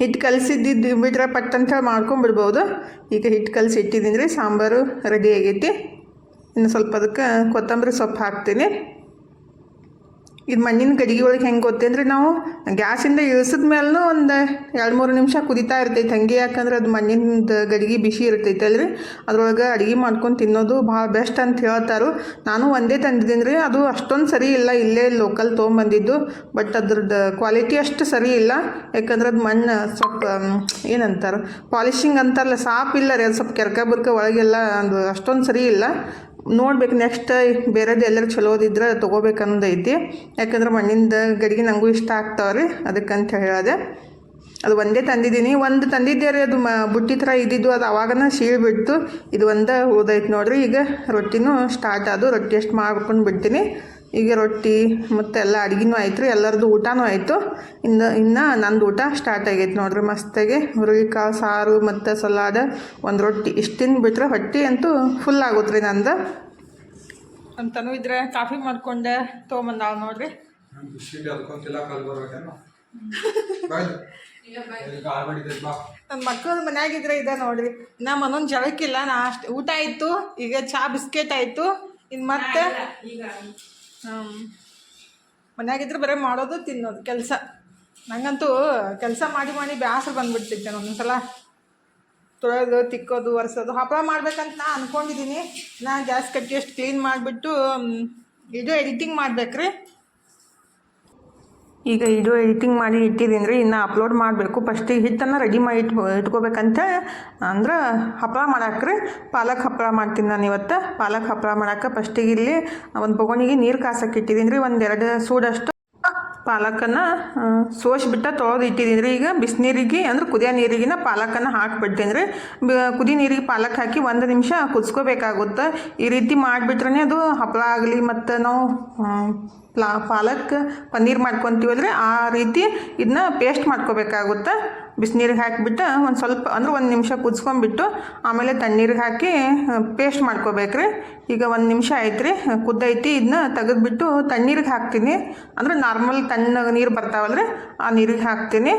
ಹಿಟ್ಟು ಕಲಸಿದ್ದು ಬಿಟ್ರೆ ಪಟ್ ಅಂತ ಹೇಳಿ ಮಾಡ್ಕೊಂಬಿಡ್ಬೋದು. ಈಗ ಹಿಟ್ಟು ಕಲಸಿ ಇಟ್ಟಿದ್ದೀನಿ ರೀ, ಸಾಂಬಾರು ರೆಡಿ ಆಗೈತಿ. ಇನ್ನು ಸ್ವಲ್ಪ ಅದಕ್ಕೆ ಕೊತ್ತಂಬರಿ ಸೊಪ್ಪು ಹಾಕ್ತೀನಿ. ಇದು ಮಣ್ಣಿನ ಗಡಿಗೆ ಒಳಗೆ ಹೆಂಗೆ ಗೊತ್ತೇನ್ರಿ ನಾವು ಗ್ಯಾಸಿಂದ ಇಳಿಸಿದ ಮೇಲೂ ಒಂದು ಎರಡು ಮೂರು ನಿಮಿಷ ಕುದಿತಾ ಇರ್ತೈತೆ. ಹಂಗೆ ಯಾಕಂದ್ರೆ ಅದು ಮಣ್ಣಿನ ಗಡಿಗೆ ಬಿಸಿ ಇರ್ತೈತೆ ಅಲ್ರಿ. ಅದರೊಳಗೆ ಅಡುಗೆ ಮಾಡ್ಕೊಂಡು ತಿನ್ನೋದು ಭಾಳ ಬೆಸ್ಟ್ ಅಂತ ಹೇಳ್ತಾರೆ. ನಾನು ಒಂದೇ ತಂದಿದ್ದೀನಿ ರೀ. ಅದು ಅಷ್ಟೊಂದು ಸರಿ ಇಲ್ಲ. ಇಲ್ಲೇ ಲೋಕಲ್ ತೊಗೊಂಬಂದಿದ್ದು. ಬಟ್ ಅದ್ರದ್ದು ಕ್ವಾಲಿಟಿ ಅಷ್ಟು ಸರಿ ಇಲ್ಲ. ಯಾಕಂದ್ರೆ ಅದು ಮಣ್ಣು ಸ್ವಲ್ಪ ಏನಂತಾರೆ? ಪಾಲಿಶಿಂಗ್ ಅಂತಾರಲ್ಲ, ಸಾಪ್ ಇಲ್ಲ ರೀ. ಅದು ಸ್ವಲ್ಪ ಕೆರ್ಕ ಬರ್ಕ ಒಳಗೆಲ್ಲ ಅದು ಅಷ್ಟೊಂದು ಸರಿ ಇಲ್ಲ. ನೋಡ್ಬೇಕು ನೆಕ್ಸ್ಟ್ ಬೇರೆದು ಎಲ್ಲರೂ ಚಲೋದಿದ್ರೆ ತಗೋಬೇಕು ಅನ್ನೋದು ಐತಿ. ಯಾಕಂದ್ರೆ ಮಣ್ಣಿಂದ ಗಡಿಗೆ ನನಗೂ ಇಷ್ಟ ಆಗ್ತಾವೆ ರೀ ಅದಕ್ಕಂತ ಹೇಳಿದೆ. ಅದು ಒಂದೇ ತಂದಿದ್ದೀನಿ. ಒಂದು ತಂದಿದ್ದೆ ರೀ ಅದು ಮ, ಬುಟ್ಟಿ ಥರ ಇದ್ದಿದ್ದು, ಅದು ಅವಾಗನ ಸೀಳ್ಬಿಡ್ತು ಇದು ಒಂದು ಉಳ್ದೈತೆ ನೋಡಿರಿ, ಈಗ ರೊಟ್ಟಿನೂ ಸ್ಟಾರ್ಟ್ ಆದು, ರೊಟ್ಟಿ ಎಷ್ಟು ಮಾಡ್ಕೊಂಡು ಬಿಡ್ತೀನಿ. ಈಗ ರೊಟ್ಟಿ ಮತ್ತು ಎಲ್ಲ ಅಡುಗೆನೂ ಆಯ್ತು ರೀ ಎಲ್ಲರದ್ದು ಊಟನೂ ಆಯಿತು. ಇನ್ನು ಇನ್ನು ನಂದು ಊಟ ಸ್ಟಾರ್ಟ್ ಆಗೈತೆ ನೋಡ್ರಿ ಮಸ್ತಾಗಿ. ಹುರುಳಿಕಾಳು ಸಾರು ಮತ್ತು ಸಲಾಡ್ ಒಂದು ರೊಟ್ಟಿ. ಇಷ್ಟು ಬಿಟ್ಟರೆ ಹೊಟ್ಟೆ ಅಂತೂ ಫುಲ್ ಆಗುತ್ತೆ ರೀ ನಂದು. ಅಂತನೂ ಇದ್ರೆ ಕಾಫಿ ಮಾಡ್ಕೊಂಡೆ ತೊಗೊಂಬಂದಾವ ನೋಡ್ರಿ. ನನ್ನ ಮಕ್ಕಳು ಮನ್ಯಾಗಿದ್ರೆ ಇದೆ ನೋಡ್ರಿ. ನಾ ಮನೊಂದು ಜಳಕ್ಕಿಲ್ಲ ನಾ ಅಷ್ಟು ಊಟ ಆಯಿತು ಈಗ ಚಹಾ ಬಿಸ್ಕೆಟ್ ಆಯಿತು. ಇನ್ನು ಮತ್ತೆ. ಮನ್ಯಾಗಿದ್ರೆ ಬರೀ ಮಾಡೋದು ತಿನ್ನೋದು, ಕೆಲಸ. ನನಗಂತೂ ಕೆಲಸ ಮಾಡಿ ಮಾಡಿ ಬೇಸರ ಬಂದ್ಬಿಡ್ತಿದ್ದೆ ಒಂದೊಂದ್ಸಲ ತೊಳೆದು ತಿಕ್ಕೋದು, ಒರೆಸೋದು ಹಪ್ಪಳ ಮಾಡ್ಬೇಕಂತ ನಾ ಅಂದ್ಕೊಂಡಿದ್ದೀನಿ ನಾ ಗ್ಯಾಸ್ ಕಟ್ಟಿ ಅಷ್ಟು ಕ್ಲೀನ್ ಮಾಡಿಬಿಟ್ಟು ಇದು ಎಡಿಟಿಂಗ್ ಮಾಡ್ಬೇಕ್ರಿ. ಈಗ ಇದು ಎಡಿಟಿಂಗ್ ಮಾಡಿ ಇಟ್ಟಿದ್ದೀನಿ ರೀ ಇನ್ನು ಅಪ್ಲೋಡ್ ಮಾಡಬೇಕು. ಫಸ್ಟಿಗೆ ಹಿಟ್ಟನ್ನು ರೆಡಿ ಮಾಡಿ ಇಟ್ಕೊ, ಇಟ್ಕೋಬೇಕಂತ, ಅಂದ್ರೆ ಹಪ್ಪಳ ಮಾಡಾಕ್ರಿ. ಪಾಲಕ್ ಹಪ್ಪಳ ಮಾಡ್ತೀನಿ ನಾನು ಇವತ್ತು. ಪಾಲಕ್ ಹಪ್ಪಳ ಮಾಡಕ್ಕೆ ಫಸ್ಟಿಗೆ ಇಲ್ಲಿ ಒಂದು ಬೊಗೋಣಿಗೆ ನೀರು ಕಾಸಕ್ಕೆ ಇಟ್ಟಿದ್ದೀನಿ ರೀ ಒಂದು ಎರಡು ಸೂಡಷ್ಟು ಪಾಲಕನ್ನು ಸೋಸಿಬಿಟ್ಟು ತೊಳೆದು ಇಟ್ಟಿದ್ದೀನಿ ರೀ ಈಗ ಬಿಸಿನೀರಿಗೆ ಅಂದ್ರೆ ಕುದಿಯೋ ನೀರಿಗಿನ ಪಾಲಕನ್ನು ಹಾಕಿಬಿಡ್ತೀನಿ ರೀ ಕುದಿ ನೀರಿಗೆ ಪಾಲಕ್ ಹಾಕಿ ಒಂದು ನಿಮಿಷ ಕುದಿಸ್ಕೋಬೇಕಾಗುತ್ತೆ. ಈ ರೀತಿ ಮಾಡಿಬಿಟ್ರೆ ಅದು ಹಪ್ಪಳ ಆಗಲಿ ಮತ್ತು ನಾವು ಪ್ಲಾ ಪಾಲಕ್ ಪನ್ನೀರ್ ಮಾಡ್ಕೊತೀವಲ್ರಿ ಆ ರೀತಿ ಇದನ್ನ ಪೇಸ್ಟ್ ಮಾಡ್ಕೋಬೇಕಾಗುತ್ತೆ. ಬಿಸಿನೀರಿಗೆ ಹಾಕಿಬಿಟ್ಟು ಒಂದು ಸ್ವಲ್ಪ ಅಂದ್ರೆ ಒಂದು ನಿಮಿಷ ಕುದಿಸ್ಕೊಂಬಿಟ್ಟು ಆಮೇಲೆ ತಣ್ಣೀರಿಗೆ ಹಾಕಿ ಪೇಸ್ಟ್ ಮಾಡ್ಕೋಬೇಕ್ರಿ. ಈಗ ಒಂದು ನಿಮಿಷ ಆಯ್ತು ರೀ ಕುದ್ದೈತಿ ಇದನ್ನ ತೆಗೆದ್ಬಿಟ್ಟು ತಣ್ಣೀರಿಗೆ ಹಾಕ್ತೀನಿ. ಅಂದ್ರೆ ನಾರ್ಮಲ್ ತಣ್ಣಗೆ ನೀರು ಬರ್ತಾವಲ್ರಿ, ಆ ನೀರಿಗೆ ಹಾಕ್ತೀನಿ.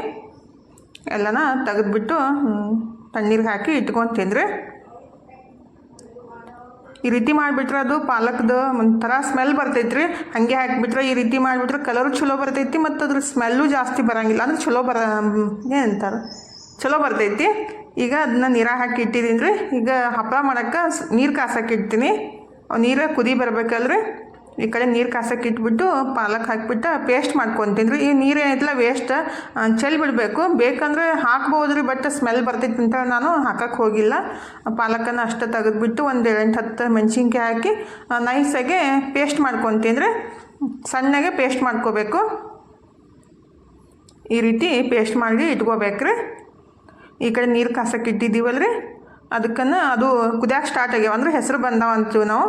ಎಲ್ಲನ ತೆಗೆದ್ಬಿಟ್ಟು ತಣ್ಣೀರಿಗೆ ಹಾಕಿ ಇಟ್ಕೊತೀನಿ ರೀ. ಈ ರೀತಿ ಮಾಡಿಬಿಟ್ರೆ ಅದು ಪಾಲಕ್ದು ಒಂಥರ ಸ್ಮೆಲ್ ಬರ್ತೈತೆ ರೀ ಹಾಗೆ ಹಾಕಿಬಿಟ್ರೆ ಈ ರೀತಿ ಮಾಡಿಬಿಟ್ರೆ ಕಲರು ಚಲೋ ಬರ್ತೈತಿ ಮತ್ತು ಅದ್ರ ಸ್ಮೆಲ್ಲು ಜಾಸ್ತಿ ಬರೋಂಗಿಲ್ಲ. ಅಂದ್ರೆ ಚಲೋ ಬರ ಏನಂತಾರೆ ಚಲೋ ಬರ್ತೈತಿ. ಈಗ ಅದನ್ನ ನೀರಾಗ ಹಾಕಿ ಇಟ್ಟಿದ್ದೀನಿ ರೀ ಈಗ ಹಪ್ಪಳ ಮಾಡೋಕ್ಕೆ ನೀರು ಕಾಸಕ್ಕೆ ಇಡ್ತೀನಿ. ನೀರು ಕುದಿ ಬರ್ಬೇಕಲ್ರಿ. ಈ ಕಡೆ ನೀರು ಕಾಸಕ್ಕೆ ಇಟ್ಬಿಟ್ಟು ಪಾಲಕ್ ಹಾಕಿಬಿಟ್ಟು ಪೇಸ್ಟ್ ಮಾಡ್ಕೊತೀನಿ ಈ ನೀರು ಏನೈತಿಲ್ಲ ವೇಸ್ಟ್ ಚೆಲ್ಲಿ ಬಿಡಬೇಕು. ಬೇಕಂದ್ರೆ ಹಾಕ್ಬೋದು ರೀ ಬಟ್ ಸ್ಮೆಲ್ ಬರ್ತೈತೆ ಅಂತ ನಾನು ಹಾಕಕ್ಕೆ ಹೋಗಿಲ್ಲ. ಪಾಲಕನ್ನು ಅಷ್ಟೇ ತೆಗೆದುಬಿಟ್ಟು ಒಂದು ಎಂಟು ಹತ್ತು ಮೆಣಸಿನ್ಕಾಯಿ ಹಾಕಿ ನೈಸಾಗೆ ಪೇಸ್ಟ್ ಮಾಡ್ಕೊತೀನಿ ಸಣ್ಣಗೆ ಪೇಸ್ಟ್ ಮಾಡ್ಕೋಬೇಕು. ಈ ರೀತಿ ಪೇಸ್ಟ್ ಮಾಡಿ ಇಟ್ಕೋಬೇಕ್ರಿ. ಈ ಕಡೆ ನೀರು ಕಾಸಕ್ಕೆ ಇಟ್ಟಿದ್ದೀವಲ್ರಿ. ಅದಕ್ಕನ್ನು ಅದು ಕುದಿಯಕ್ಕೆ ಸ್ಟಾರ್ಟ್ ಆಗ್ಯಾವ. ಅಂದ್ರೆ ಹೆಸರು ಬಂದಾವ ಅಂತೀವಿ ನಾವು.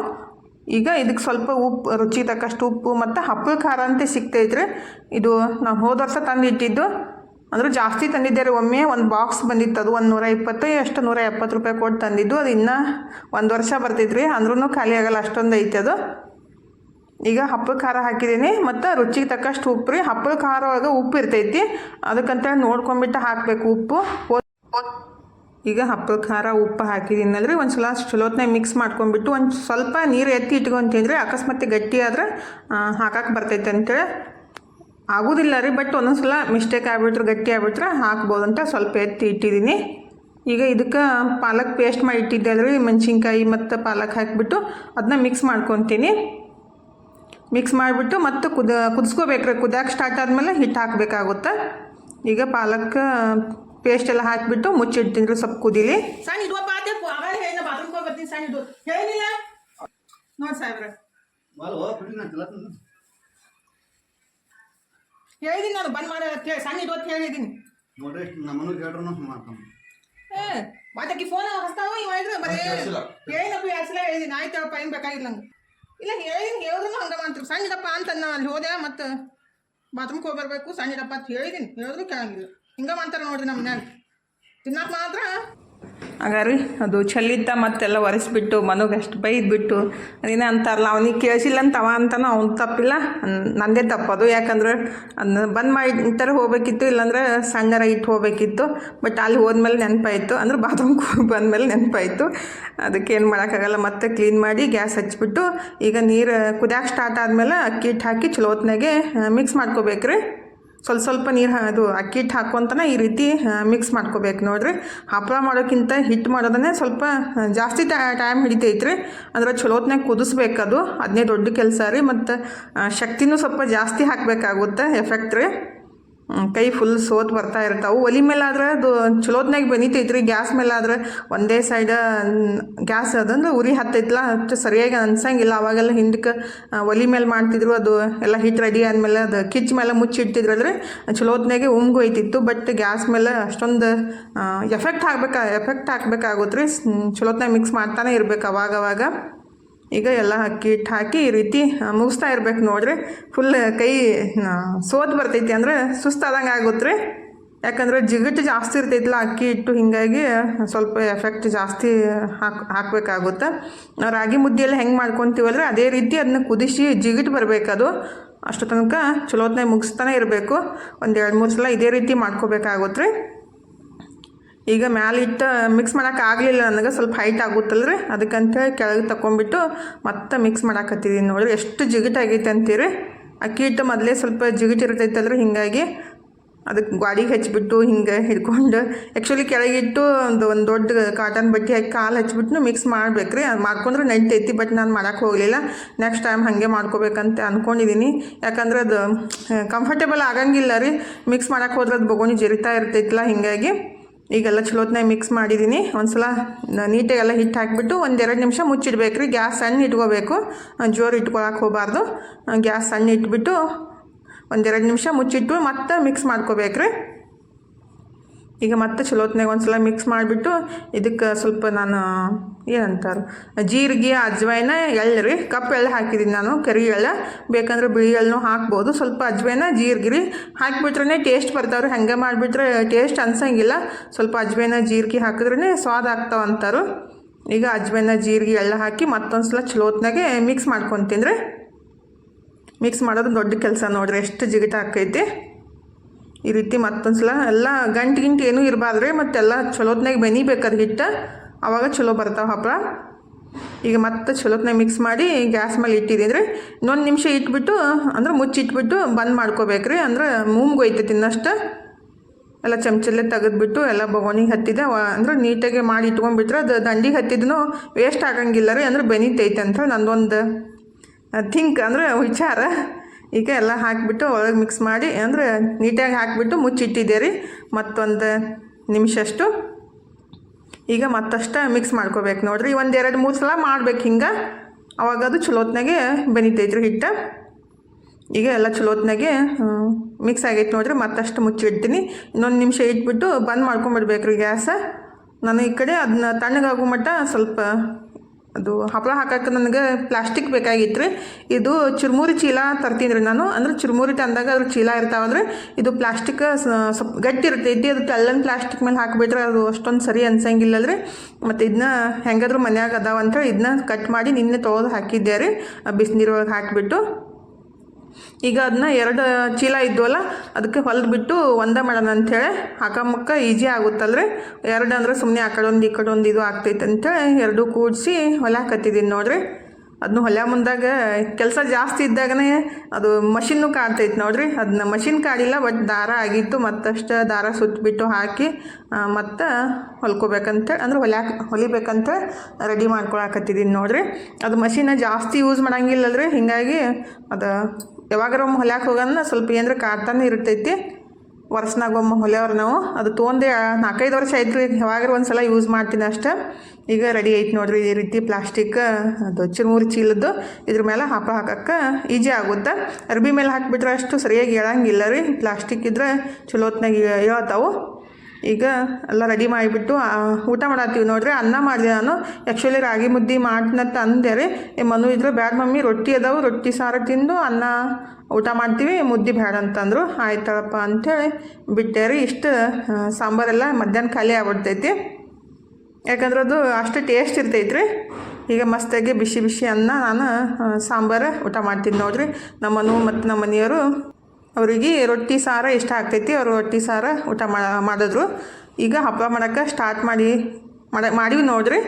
ಈಗ ಇದಕ್ಕೆ ಸ್ವಲ್ಪ ಉಪ್ಪು, ರುಚಿ ತಕ್ಕಷ್ಟು ಉಪ್ಪು ಮತ್ತು ಹಪ್ಪಳ ಖಾರ ಅಂತ ಸಿಗ್ತೈತ್ರಿ ಇದು ನಾವು ಹೋದ ವರ್ಷ ತಂದಿಟ್ಟಿದ್ದು. ಅಂದ್ರೆ ಜಾಸ್ತಿ ತಂದಿದ್ದೆ ರೀ ಒಮ್ಮೆ. ಒಂದು ಬಾಕ್ಸ್ ಬಂದಿತ್ತು ಅದು. ಒಂದು ನೂರ ಇಪ್ಪತ್ತು, ಎಷ್ಟು ನೂರ ಎಪ್ಪತ್ತು ರೂಪಾಯಿ ಕೊಟ್ಟು ತಂದಿದ್ದು. ಅದು ಇನ್ನೂ ಒಂದು ವರ್ಷ ಬರ್ತಿದ್ರಿ ಅಂದ್ರೂ ಖಾಲಿ ಆಗಲ್ಲ, ಅಷ್ಟೊಂದು ಐತೆ ಅದು. ಈಗ ಹಪ್ಪಳ ಖಾರ ಹಾಕಿದ್ದೀನಿ. ಮತ್ತು ರುಚಿಗೆ ತಕ್ಕಷ್ಟು ಉಪ್ಪು ರೀ. ಹಪ್ಪಳ ಖಾರ ಒಳಗೆ ಉಪ್ಪು ಇರ್ತೈತಿ. ಅದಕ್ಕಂತೇಳಿ ನೋಡ್ಕೊಂಬಿಟ್ಟು ಹಾಕಬೇಕು ಉಪ್ಪು. ಈಗ ಹಪ್ಪಳ ಖಾರ ಉಪ್ಪು ಹಾಕಿದ್ದೀನಲ್ರಿ ಒಂದು ಸಲ ಚಲೋತ್ನಾಗ ಮಿಕ್ಸ್ ಮಾಡ್ಕೊಂಡ್ಬಿಟ್ಟು ಒಂದು ಸ್ವಲ್ಪ ನೀರು ಎತ್ತಿ ಇಟ್ಕೊಂತೀನಿ ಅಕಸ್ಮಾತ್ ಗಟ್ಟಿ ಆದ್ರೆ ಹಾಕಕ್ಕೆ ಬರ್ತೈತೆ ಅಂತೇಳಿ ಆಗೋದಿಲ್ಲ ರೀ ಬಟ್ ಒಂದೊಂದು ಸಲ ಮಿಸ್ಟೇಕ್ ಆಗಿಬಿಟ್ರೆ, ಗಟ್ಟಿ ಆಗಿಬಿಟ್ರೆ ಹಾಕ್ಬೋದು ಅಂತ ಸ್ವಲ್ಪ ಎತ್ತಿ ಇಟ್ಟಿದ್ದೀನಿ. ಈಗ ಇದಕ್ಕೆ ಪಾಲಕ್ ಪೇಸ್ಟ್ ಮಾಡಿ ಇಟ್ಟಿದ್ದೆ ಅಲ್ರಿ, ಮೆಣಸಿನ್ಕಾಯಿ ಮತ್ತು ಪಾಲಕ್ ಹಾಕಿಬಿಟ್ಟು ಅದನ್ನ ಮಿಕ್ಸ್ ಮಾಡ್ಕೊತೀನಿ. ಮಿಕ್ಸ್ ಮಾಡಿಬಿಟ್ಟು ಮತ್ತು ಕುದ, ಕುದಿಸ್ಕೋಬೇಕ್ರಿ ಕುದಿಯಕ್ಕೆ ಸ್ಟಾರ್ಟ್ ಆದಮೇಲೆ ಹಿಟ್ಟು ಹಾಕಬೇಕಾಗುತ್ತೆ. ಈಗ ಪಾಲಕ್ ಪೇಸ್ಟ್ ಎಲ್ಲ ಹಾಕಿಬಿಟ್ಟು ಮುಚ್ಚಿಡ್ತೀನಿ ರೀ ಸ್ವಲ್ಪ ಕುದೀಲಿ. ಸಣ್ಣ ಇಡುವಪ್ಪ ಅದೇ ಆಮೇಲೆ ನಾ ಬಾತ್ರೂಮ್ಗೆ ಹೋಗಿ ಬರ್ತೀನಿ ಸಣ್ಣ ಇದು. ಹೇಳಿಲ್ಲ ನೋಡಿ ಸಾಹೇಬ್ರೆ. ಹೇಳಿದೀನಿ ನಾನು ಬಂದ್ ಮಾಡ ಅಂತ ಹೇಳಿ. ಸಣ್ಣ ಇದು ಅಂತ ಹೇಳಿದ್ದೀನಿ ನೋಡ್ರಿ ನಮ್ಮನ್ನು ಕೇಳ್ರು ಮಾಡ್ತಾನೆ ಏ ಮಾತಾಕಿ ಫೋನ್ ಹಸ್ತಾವ ಇವ ಇದ್ರೆ ಬರೇ ಹೇಳಿದಪ್ಪ ಹೇಳಿನಪ್ಪ ಹೇಳಿದೀನಿ. ಆಯ್ತಪ್ಪ ಏನು ಬೇಕಾಗಿಲ್ಲ ನಂಗೆ. ಇಲ್ಲ ಹೇಳಿದ್ದೀನಿ ಹೇಳಿದ್ರು ಹಂಗೆ ಮಾಡ್ತೀವಿ ಸಣ್ಣದಪ್ಪ ಅಂತ ನಾನು ಅಲ್ಲಿ ಹೋದೆ ಮತ್ತು ಬಾತ್ರೂಮ್ಗೆ ಹೋಗಿ ಬರಬೇಕು ಅಂತ ಹೇಳಿದೀನಿ. ಹೇಳಿದ್ರು ಕೇಳಂಗಿಲ್ಲ. ಹಿಂಗೆ ಮಾಡ್ತಾರೆ ನೋಡ್ರಿ ನಮ್ಮ ಮನ್ಯಾಗ. ತಿನ್ನಕ್ಕೆ ಮಾತ್ರ. ಹಾಗಾರಿ ಅದು ಚಲ್ಲಿದ್ದ ಮತ್ತೆಲ್ಲ ಒರೆಸ್ಬಿಟ್ಟು, ಮನೋಗೆ ಅಷ್ಟು ಬೈದ್ಬಿಟ್ಟು, ಅದೇನೇ ಅಂತಾರಲ್ಲ, ಅವನಿಗೆ ಕೇಳಿಸಿಲ್ಲ ಅಂತ ಅವ ಅಂತಾನು ಅವ್ನು ತಪ್ಪಿಲ್ಲ. ನಂದೇ ತಪ್ಪದು ಯಾಕಂದ್ರೆ ಅದನ್ನ ಬಂದ್ ಮಾಡಿ ಥರ ಹೋಗ್ಬೇಕಿತ್ತು, ಇಲ್ಲಾಂದ್ರೆ ಸಣ್ಣರ ಇಟ್ಟು ಹೋಗ್ಬೇಕಿತ್ತು. ಬಟ್ ಅಲ್ಲಿ ಹೋದ್ಮೇಲೆ ನೆನಪಾಯಿತು. ಅಂದ್ರೆ ಬಾತ್ರೂಮ್ಗೆ ಬಂದಮೇಲೆ ನೆನಪಾಯಿತು. ಅದಕ್ಕೆ ಏನು ಮಾಡೋಕ್ಕಾಗಲ್ಲ, ಮತ್ತೆ ಕ್ಲೀನ್ ಮಾಡಿ ಗ್ಯಾಸ್ ಹಚ್ಬಿಟ್ಟು, ಈಗ ನೀರು ಕುದ್ಯಾಕ್ ಸ್ಟಾರ್ಟ್ ಆದಮೇಲೆ ಅಕ್ಕಿ ಹಿಟ್ಟು ಹಾಕಿ ಚಲೋ ಹೊತ್ನಾಗೆ ಮಿಕ್ಸ್ ಮಾಡ್ಕೋಬೇಕ್ರಿ. ಸ್ವಲ್ಪ ಸ್ವಲ್ಪ ನೀರು ಅದು ಅಕ್ಕಿ ಹಿಟ್ಟು ಹಾಕ್ಕೊಂತನ ಈ ರೀತಿ ಮಿಕ್ಸ್ ಮಾಡ್ಕೋಬೇಕು ನೋಡಿರಿ. ಹಪ್ಪಳ ಮಾಡೋಕ್ಕಿಂತ ಹಿಟ್ಟು ಮಾಡೋದನ್ನೇ ಸ್ವಲ್ಪ ಜಾಸ್ತಿ ಟೈಮ್ ಹಿಡಿತೈತ್ರಿ. ಅಂದ್ರೆ ಚಲೋತ್ನಾಗ ಕುದಿಸ್ಬೇಕು ಅದು. ಅದನ್ನೇ ದೊಡ್ಡ ಕೆಲಸ ರೀ. ಮತ್ತು ಶಕ್ತಿನೂ ಸ್ವಲ್ಪ ಜಾಸ್ತಿ ಹಾಕಬೇಕಾಗುತ್ತೆ ಎಫೆಕ್ಟ್ ರೀ. ಕೈ ಫುಲ್ ಸೋತ್ ಬರ್ತಾ ಇರ್ತಾವೆ ಒಲಿ ಮೇಲಾದ್ರೆ ಅದು ಚಲೋತ್ನಾಗ ಬೆನಿತೈತ್ರಿ, ಗ್ಯಾಸ್ ಮೇಲಾದ್ರೆ ಒಂದೇ ಸೈಡ ಗ್ಯಾಸ್ ಅದಂದ್ರೆ ಉರಿ ಹತ್ತೈತಲ್ಲ ಅಷ್ಟು ಸರಿಯಾಗಿ ಅನ್ಸಂಗಿಲ್ಲ. ಅವಾಗೆಲ್ಲ ಹಿಂದಕ್ಕೆ ಒಲಿ ಮೇಲೆ ಮಾಡ್ತಿದ್ರು, ಅದು ಎಲ್ಲ ಹಿಟ್ ರೆಡಿ ಆದಮೇಲೆ ಅದು ಕಿಚ್ ಮೇಲೆ ಮುಚ್ಚಿಟ್ಟಿದ್ರಲ್ರಿ ಚಲೋತ್ನಾಗೆ ಉಂಗು ಹೋಯ್ತಿತ್ತು. ಬಟ್ ಗ್ಯಾಸ್ ಮೇಲೆ ಅಷ್ಟೊಂದು ಎಫೆಕ್ಟ್ ಆಗ್ಬೇಕಾ ಎಫೆಕ್ಟ್ ಹಾಕ್ಬೇಕಾಗುತ್ತೆ ರೀ ಚಲೋತ್ನಾಗ ಮಿಕ್ಸ್ ಮಾಡ್ತಾನೆ ಇರ್ಬೇಕು ಅವಾಗವಾಗ. ಅವಾಗ ಈಗ ಎಲ್ಲ ಅಕ್ಕಿ ಹಿಟ್ಟು ಹಾಕಿ ಈ ರೀತಿ ಮುಗಿಸ್ತಾ ಇರ್ಬೇಕು ನೋಡಿರಿ. ಫುಲ್ ಕೈ ಸೋತು ಬರ್ತೈತಿ ಅಂದರೆ ಸುಸ್ತಾದಂಗೆ ಆಗುತ್ತೆ ರೀ. ಯಾಕಂದ್ರೆ ಜಿಗಟು ಜಾಸ್ತಿ ಇರ್ತೈತಿಲ್ಲ ಅಕ್ಕಿ ಹಿಟ್ಟು, ಹಿಂಗಾಗಿ ಸ್ವಲ್ಪ ಎಫೆಕ್ಟ್ ಜಾಸ್ತಿ ಹಾಕಿ, ಹಾಕಬೇಕಾಗುತ್ತೆ. ರಾಗಿ ಮುದ್ದೆಯಲ್ಲಿ ಹೆಂಗೆ ಮಾಡ್ಕೊತೀವಲ್ರಿ? ಅದೇ ರೀತಿ ಅದನ್ನ ಕುದಿಸಿ ಜಿಗಿಟ್ಟು ಬರಬೇಕದು. ಅಷ್ಟು ತನಕ ಚಲೋತ್ನಾಗ ಮುಗಿಸ್ತಾನೆ ಇರಬೇಕು. ಒಂದು ಎರಡು ಮೂರು ಸಲ ಇದೇ ರೀತಿ ಮಾಡ್ಕೋಬೇಕಾಗುತ್ತೆ ರೀ. ಈಗ ಮ್ಯಾಲೆ ಇಟ್ಟು ಮಿಕ್ಸ್ ಮಾಡೋಕೆ ಆಗಲಿಲ್ಲ ನನಗೆ ಸ್ವಲ್ಪ ಹೈಟ್ ಆಗುತ್ತಲ್ಲ ರೀ ಅದಕ್ಕಂತ ಕೆಳಗೆ ತಗೊಂಬಿಟ್ಟು ಮತ್ತೆ ಮಿಕ್ಸ್ ಮಾಡಾಕತ್ತಿದ್ದೀನಿ ನೋಡ್ರಿ. ಎಷ್ಟು ಜಿಗಿಟಾಗೈತೆ ಅಂತೀರಿ? ಅಕ್ಕಿ ಹಿಟ್ಟು ಮೊದಲೇ ಸ್ವಲ್ಪ ಜಿಗಿಟ್ ಇರ್ತೈತಲ್ರಿ ಹಿಂಗಾಗಿ. ಅದಕ್ಕೆ ಗಾಡಿಗೆ ಹಚ್ಚಿಬಿಟ್ಟು ಹಿಂಗೆ ಹಿಡ್ಕೊಂಡು. ಆ್ಯಕ್ಚುಲಿ ಕೆಳಗಿಟ್ಟು ಒಂದು ಒಂದು ದೊಡ್ಡ ಕಾಟನ್ ಬಟ್ಟೆ ಹಾಕಿ ಕಾಲು ಹಚ್ಬಿಟ್ಟು ಮಿಕ್ಸ್ ಮಾಡ್ಬೇಕು ರೀ ಅದು ಮಾಡ್ಕೊಂಡ್ರೆ ನೆಂಟೈತಿ ಬಟ್ ನಾನು ಮಾಡೋಕ್ಕೆ ಹೋಗಲಿಲ್ಲ. ನೆಕ್ಸ್ಟ್ ಟೈಮ್ ಹಾಗೆ ಮಾಡ್ಕೋಬೇಕಂತ ಅಂದ್ಕೊಂಡಿದ್ದೀನಿ ಯಾಕಂದ್ರೆ ಅದು ಕಂಫರ್ಟೇಬಲ್ ಆಗಂಗಿಲ್ಲ ರೀ. ಮಿಕ್ಸ್ ಮಾಡೋಕೆ ಹೋದ್ರೆ ಅದು ಬಗೋಣಿ ಜರಿತಾ ಇರ್ತೈತಿಲ್ಲ ಹಿಂಗಾಗಿ. ಈಗೆಲ್ಲ ಚಲೋತ್ನಾಗ ಮಿಕ್ಸ್ ಮಾಡಿದ್ದೀನಿ ಒಂದ್ಸಲ ನೀಟಾಗಿ ನೀಟಾಗೆಲ್ಲ ಹಿಟ್ಟು ಹಾಕಿಬಿಟ್ಟು ಒಂದೆರಡು ನಿಮಿಷ ಮುಚ್ಚಿಡ್ಬೇಕು ರೀ. ಗ್ಯಾಸ್ ಸಣ್ಣ ಇಟ್ಕೋಬೇಕು. ಜೋರು ಇಟ್ಕೊಳಕ್ಕೆ ಹೋಗಬಾರ್ದು. ಗ್ಯಾಸ್ ಸಣ್ಣ ಇಟ್ಬಿಟ್ಟು ಒಂದೆರಡು ನಿಮಿಷ ಮುಚ್ಚಿಟ್ಟು ಮತ್ತೆ ಮಿಕ್ಸ್ ಮಾಡ್ಕೋಬೇಕ್ರಿ ಈಗ ಮತ್ತೆ ಚಲೋತ್ನಾಗ ಒಂದ್ಸಲ ಮಿಕ್ಸ್ ಮಾಡಿಬಿಟ್ಟು ಇದಕ್ಕೆ ಸ್ವಲ್ಪ ನಾನು ಏನಂತಾರೆ, ಜೀರಿಗೆ, ಅಜ್ವಾಯಿನ, ಎಳ್ಳು ರೀ. ಕಪ್ಪು ಎಳ್ಳು ಹಾಕಿದ್ದೀನಿ ನಾನು, ಕರಿ ಎಳ್ಳು. ಬೇಕಂದ್ರೆ ಬಿಳಿ ಎಳ್ಳು ಹಾಕ್ಬೋದು. ಸ್ವಲ್ಪ ಅಜ್ವಾಯಿನ ಜೀರಿಗೆ ಹಾಕಿಬಿಟ್ರೆ ಟೇಸ್ಟ್ ಬರ್ತಾವ್ರಿ. ಹಾಗೆ ಮಾಡಿಬಿಟ್ರೆ ಟೇಸ್ಟ್ ಅನ್ಸಂಗಿಲ್ಲ. ಸ್ವಲ್ಪ ಅಜ್ವಾಯಿನ, ಜೀರಿಗೆ ಹಾಕಿದ್ರೇ ಸ್ವಾದ ಆಗ್ತಾವ ಅಂತಾರು. ಈಗ ಅಜ್ವಾಯಿನ, ಜೀರಿಗೆ, ಎಳ್ಳು ಹಾಕಿ ಮತ್ತೊಂದು ಸಲ ಚಲೋತ್ನಾಗೆ ಮಿಕ್ಸ್ ಮಾಡ್ಕೊತೀನಿ ರೀ. ಮಿಕ್ಸ್ ಮಾಡೋದು ದೊಡ್ಡ ಕೆಲಸ ನೋಡ್ರಿ. ಎಷ್ಟು ಜಿಗಿಟ ಆಕೈತಿ. ಈ ರೀತಿ ಮತ್ತೊಂದು ಸಲ ಎಲ್ಲ ಗಂಟು ಗಿಂಟು ಏನೂ ಇರಬಾರ್ದು ರೀ ಮತ್ತೆಲ್ಲ ಚಲೋತ್ನಾಗ ಬೆನಿಬೇಕದು ಹಿಟ್ಟು. ಆವಾಗ ಚಲೋ ಬರ್ತಾವೆ ಹಪ್ಪಳ ಈಗ ಮತ್ತೆ ಚಲೋತ್ನಾಗ ಮಿಕ್ಸ್ ಮಾಡಿ ಗ್ಯಾಸ್ ಮೇಲೆ ಇಟ್ಟಿದ್ದೀನಿ ರೀ ಇನ್ನೊಂದು ನಿಮಿಷ ಇಟ್ಬಿಟ್ಟು, ಅಂದ್ರೆ ಮುಚ್ಚಿಟ್ಬಿಟ್ಟು ಬಂದ್ ಮಾಡ್ಕೋಬೇಕ್ರಿ. ಅಂದ್ರೆ ಮೂಮ್ಗೋಯ್ತೈತಿ ತಿನ್ನಷ್ಟು. ಎಲ್ಲ ಚಮಚಲ್ಲೇ ತೆಗೆದ್ಬಿಟ್ಟು ಎಲ್ಲ ಬೊಗೋಣಿಗೆ ಹತ್ತಿದೆ. ಅಂದ್ರೆ ನೀಟಾಗಿ ಮಾಡಿ ಇಟ್ಕೊಂಡ್ಬಿಟ್ರೆ ಅದು ದಂಡಿಗೆ ಹತ್ತಿದ್ನು ವೇಸ್ಟ್ ಆಗಂಗಿಲ್ಲ ರೀ, ಅಂದ್ರೆ ಬೆನಿತೈತೆ ಅಂತ ನಂದೊಂದು ಥಿಂಕ್ ಅಂದ್ರೆ ವಿಚಾರ. ಈಗ ಎಲ್ಲ ಹಾಕಿಬಿಟ್ಟು ಒಳಗೆ ಮಿಕ್ಸ್ ಮಾಡಿ, ಅಂದರೆ ನೀಟಾಗಿ ಹಾಕಿಬಿಟ್ಟು ಮುಚ್ಚಿಟ್ಟಿದ್ದೆ ರೀ ಮತ್ತೊಂದು ನಿಮಿಷಷ್ಟು ಈಗ ಮತ್ತಷ್ಟು ಮಿಕ್ಸ್ ಮಾಡ್ಕೋಬೇಕು. ನೋಡ್ರಿ ಒಂದು ಎರಡು ಮೂರು ಸಲ ಮಾಡ್ಬೇಕು ಹಿಂಗೆ. ಅವಾಗ ಅದು ಚಲೋತ್ನಾಗೆ ಬೆನಿತೈತ್ರಿ ಹಿಟ್ಟು. ಈಗ ಎಲ್ಲ ಚಲೋತ್ನಾಗೆ ಮಿಕ್ಸ್ ಆಗೈತೆ ನೋಡ್ರಿ, ಮತ್ತಷ್ಟು ಮುಚ್ಚಿಡ್ತೀನಿ. ಇನ್ನೊಂದು ನಿಮಿಷ ಇಟ್ಬಿಟ್ಟು ಬಂದ್ ಮಾಡ್ಕೊಂಬಿಡ್ಬೇಕ್ರಿ ಗ್ಯಾಸ. ನಾನು ಈ ಕಡೆ ಅದನ್ನ ತಣ್ಣಗಾಗೋ ಮಟ್ಟ ಸ್ವಲ್ಪ ಅದು ಹಪ್ಪಳ ಹಾಕಕ್ಕೆ ನನಗೆ ಪ್ಲಾಸ್ಟಿಕ್ ಬೇಕಾಗಿತ್ತು ರೀ ಇದು ಚುರುಮುರಿ ಚೀಲ ತರ್ತೀನಿ ರೀ ನಾನು. ಅಂದ್ರೆ ಚುರುಮುರಿ ತಂದಾಗ ಅದ್ರ ಚೀಲ ಇರ್ತಾವಲ್ರಿ. ಇದು ಪ್ಲಾಸ್ಟಿಕ್ ಸ್ವಲ್ಪ ಗಟ್ಟಿ ಇರ್ತೈತಿ. ಅದು ತೆಳ್ಳನ್ ಪ್ಲಾಸ್ಟಿಕ್ ಮೇಲೆ ಹಾಕಿಬಿಟ್ರೆ ಅದು ಅಷ್ಟೊಂದು ಸರಿ ಅನ್ಸಂಗಿಲ್ಲ ರೀ ಮತ್ತು ಇದನ್ನ ಹೆಂಗಾದ್ರೂ ಮನ್ಯಾಗ ಅದಾವಂತ ಇದನ್ನ ಕಟ್ ಮಾಡಿ ನಿನ್ನೆ ತೊಳೆದು ಹಾಕಿದ್ದೆ ರೀ. ಬಿಸಿನೀರೊಳಗೆ ಹಾಕಿಬಿಟ್ಟು ಈಗ ಅದನ್ನ ಎರಡು ಚೀಲ ಇದ್ವಲ್ಲ, ಅದಕ್ಕೆ ಹೊಲ್ದು ಬಿಟ್ಟು ಒಂದೇ ಮಾಡೋಣ ಅಂಥೇಳಿ ಹಾಕಮಕ್ಕ ಈಜಿ ಆಗುತ್ತಲ್ರಿ? ಎರಡು ಅಂದ್ರೆ ಸುಮ್ಮನೆ ಆ ಕಡೆ ಒಂದು ಈ ಕಡೆ ಒಂದು ಇದು ಆಗ್ತೈತೆ ಅಂತೇಳಿ ಎರಡು ಕೂಡಿಸಿ ಹೊಲಕತ್ತಿದೀನಿ ನೋಡಿರಿ. ಅದನ್ನ ಹೊಲ ಮುಂದಾಗ ಕೆಲಸ ಜಾಸ್ತಿ ಇದ್ದಾಗನೇ ಅದು ಮಷಿನ್ನು ಕಾಡ್ತೈತೆ ನೋಡ್ರಿ. ಅದನ್ನ ಮಷಿನ್ ಕಾಡಿಲ್ಲ, ಬಟ್ ದಾರ ಆಗಿತ್ತು, ಮತ್ತಷ್ಟು ದಾರ ಸುತ್ತಬಿಟ್ಟು ಹಾಕಿ ಮತ್ತು ಹೊಲ್ಕೋಬೇಕಂತೇಳಿ ಅಂದ್ರೆ ಹೊಲ್ಯಾಕ ಹೊಲಿಬೇಕಂತ ರೆಡಿ ಮಾಡ್ಕೊಳಕತ್ತಿದ್ದೀನಿ ನೋಡ್ರಿ. ಅದು ಮಷಿನ ಜಾಸ್ತಿ ಯೂಸ್ ಮಾಡಂಗಿಲ್ಲಲ್ರಿ, ಹೀಗಾಗಿ ಅದು ಯಾವಾಗಾರ ಒಮ್ಮೆ ಹೊಲ್ಯಾಕೆ ಹೋಗೋಣ ಸ್ವಲ್ಪ ಏನಾರ ಕಾಡ್ತಾನೆ ಇರ್ತೈತಿ. ವರ್ಷನಾಗ ಒಮ್ಮೆ ಹೊಲೆಯವ್ರು ನಾವು. ಅದು ತೊಗೊಂಡೆ ನಾಲ್ಕೈದು ವರ್ಷ ಆಯ್ತು ರೀ, ಯಾವಾಗಾರ ಒಂದು ಸಲ ಯೂಸ್ ಮಾಡ್ತೀನಿ ಅಷ್ಟೇ. ಈಗ ರೆಡಿ ಐತೆ ನೋಡ್ರಿ ಈ ರೀತಿ ಪ್ಲಾಸ್ಟಿಕ್ ಅದು ಮೂರು ಚೀಲದ್ದು. ಇದ್ರ ಮೇಲೆ ಹಾಪ ಹಾಕಕ್ಕೆ ಈಜಿ ಆಗುತ್ತೆ. ಅರ್ಬಿ ಮೇಲೆ ಹಾಕಿಬಿಟ್ರೆ ಅಷ್ಟು ಸರಿಯಾಗಿ ಹೇಳಂಗಿಲ್ಲ ರೀ. ಪ್ಲಾಸ್ಟಿಕ್ ಇದ್ರೆ ಚಲೋತ್ನಾಗ ಹೇಳ್ತಾವು ಈಗ ಎಲ್ಲ ರೆಡಿ ಮಾಡಿಬಿಟ್ಟು ಊಟ ಮಾಡತ್ತೀವಿ ನೋಡ್ರಿ. ಅನ್ನ ಮಾಡಿದೆ ನಾನು. ಆ್ಯಕ್ಚುಲಿ ರಾಗಿ ಮುದ್ದೆ ಮಾಡ್ನತ್ತ ಅಂದೆ ರೀ ಮನು ಇದ್ರೆ ಬ್ಯಾಡ ಮಮ್ಮಿ, ರೊಟ್ಟಿ ಅದಾವು. ರೊಟ್ಟಿ ಸಾರು ತಿಂದು ಅನ್ನ ಊಟ ಮಾಡ್ತೀವಿ. ಮುದ್ದೆ ಬೇಡ ಅಂತಂದರು. ಆಯ್ತಳಪ್ಪ ಅಂಥೇಳಿ ಬಿಟ್ಟೆ ರೀ ಇಷ್ಟು ಸಾಂಬಾರೆಲ್ಲ ಮಧ್ಯಾಹ್ನ ಖಾಲಿ ಆಗ್ಬಿಡ್ತೈತಿ. ಯಾಕಂದ್ರೆ ಅದು ಅಷ್ಟು ಟೇಸ್ಟ್ ಇರ್ತೈತೆ ರೀ ಈಗ ಮಸ್ತಾಗಿ ಬಿಸಿ ಬಿಸಿ ಅನ್ನ ನಾನು ಸಾಂಬಾರು ಊಟ ಮಾಡ್ತೀನಿ ನೋಡ್ರಿ. ನಮ್ಮನು ಮತ್ತು ನಮ್ಮ ಮನೆಯವರು ಅವರಿಗೆ ರೊಟ್ಟಿ ಸಾರ ಇಷ್ಟ ಆಗ್ತೈತಿ, ಅವರು ರೊಟ್ಟಿ ಸಾರು ಊಟ ಮಾಡಿದ್ರು. ಈಗ ಹಪ್ಪಳ ಮಾಡೋಕ್ಕೆ ಸ್ಟಾರ್ಟ್ ಮಾಡಿ, ಮಾಡ, ಮಾಡಿವಿ ನೋಡ್ರಿ.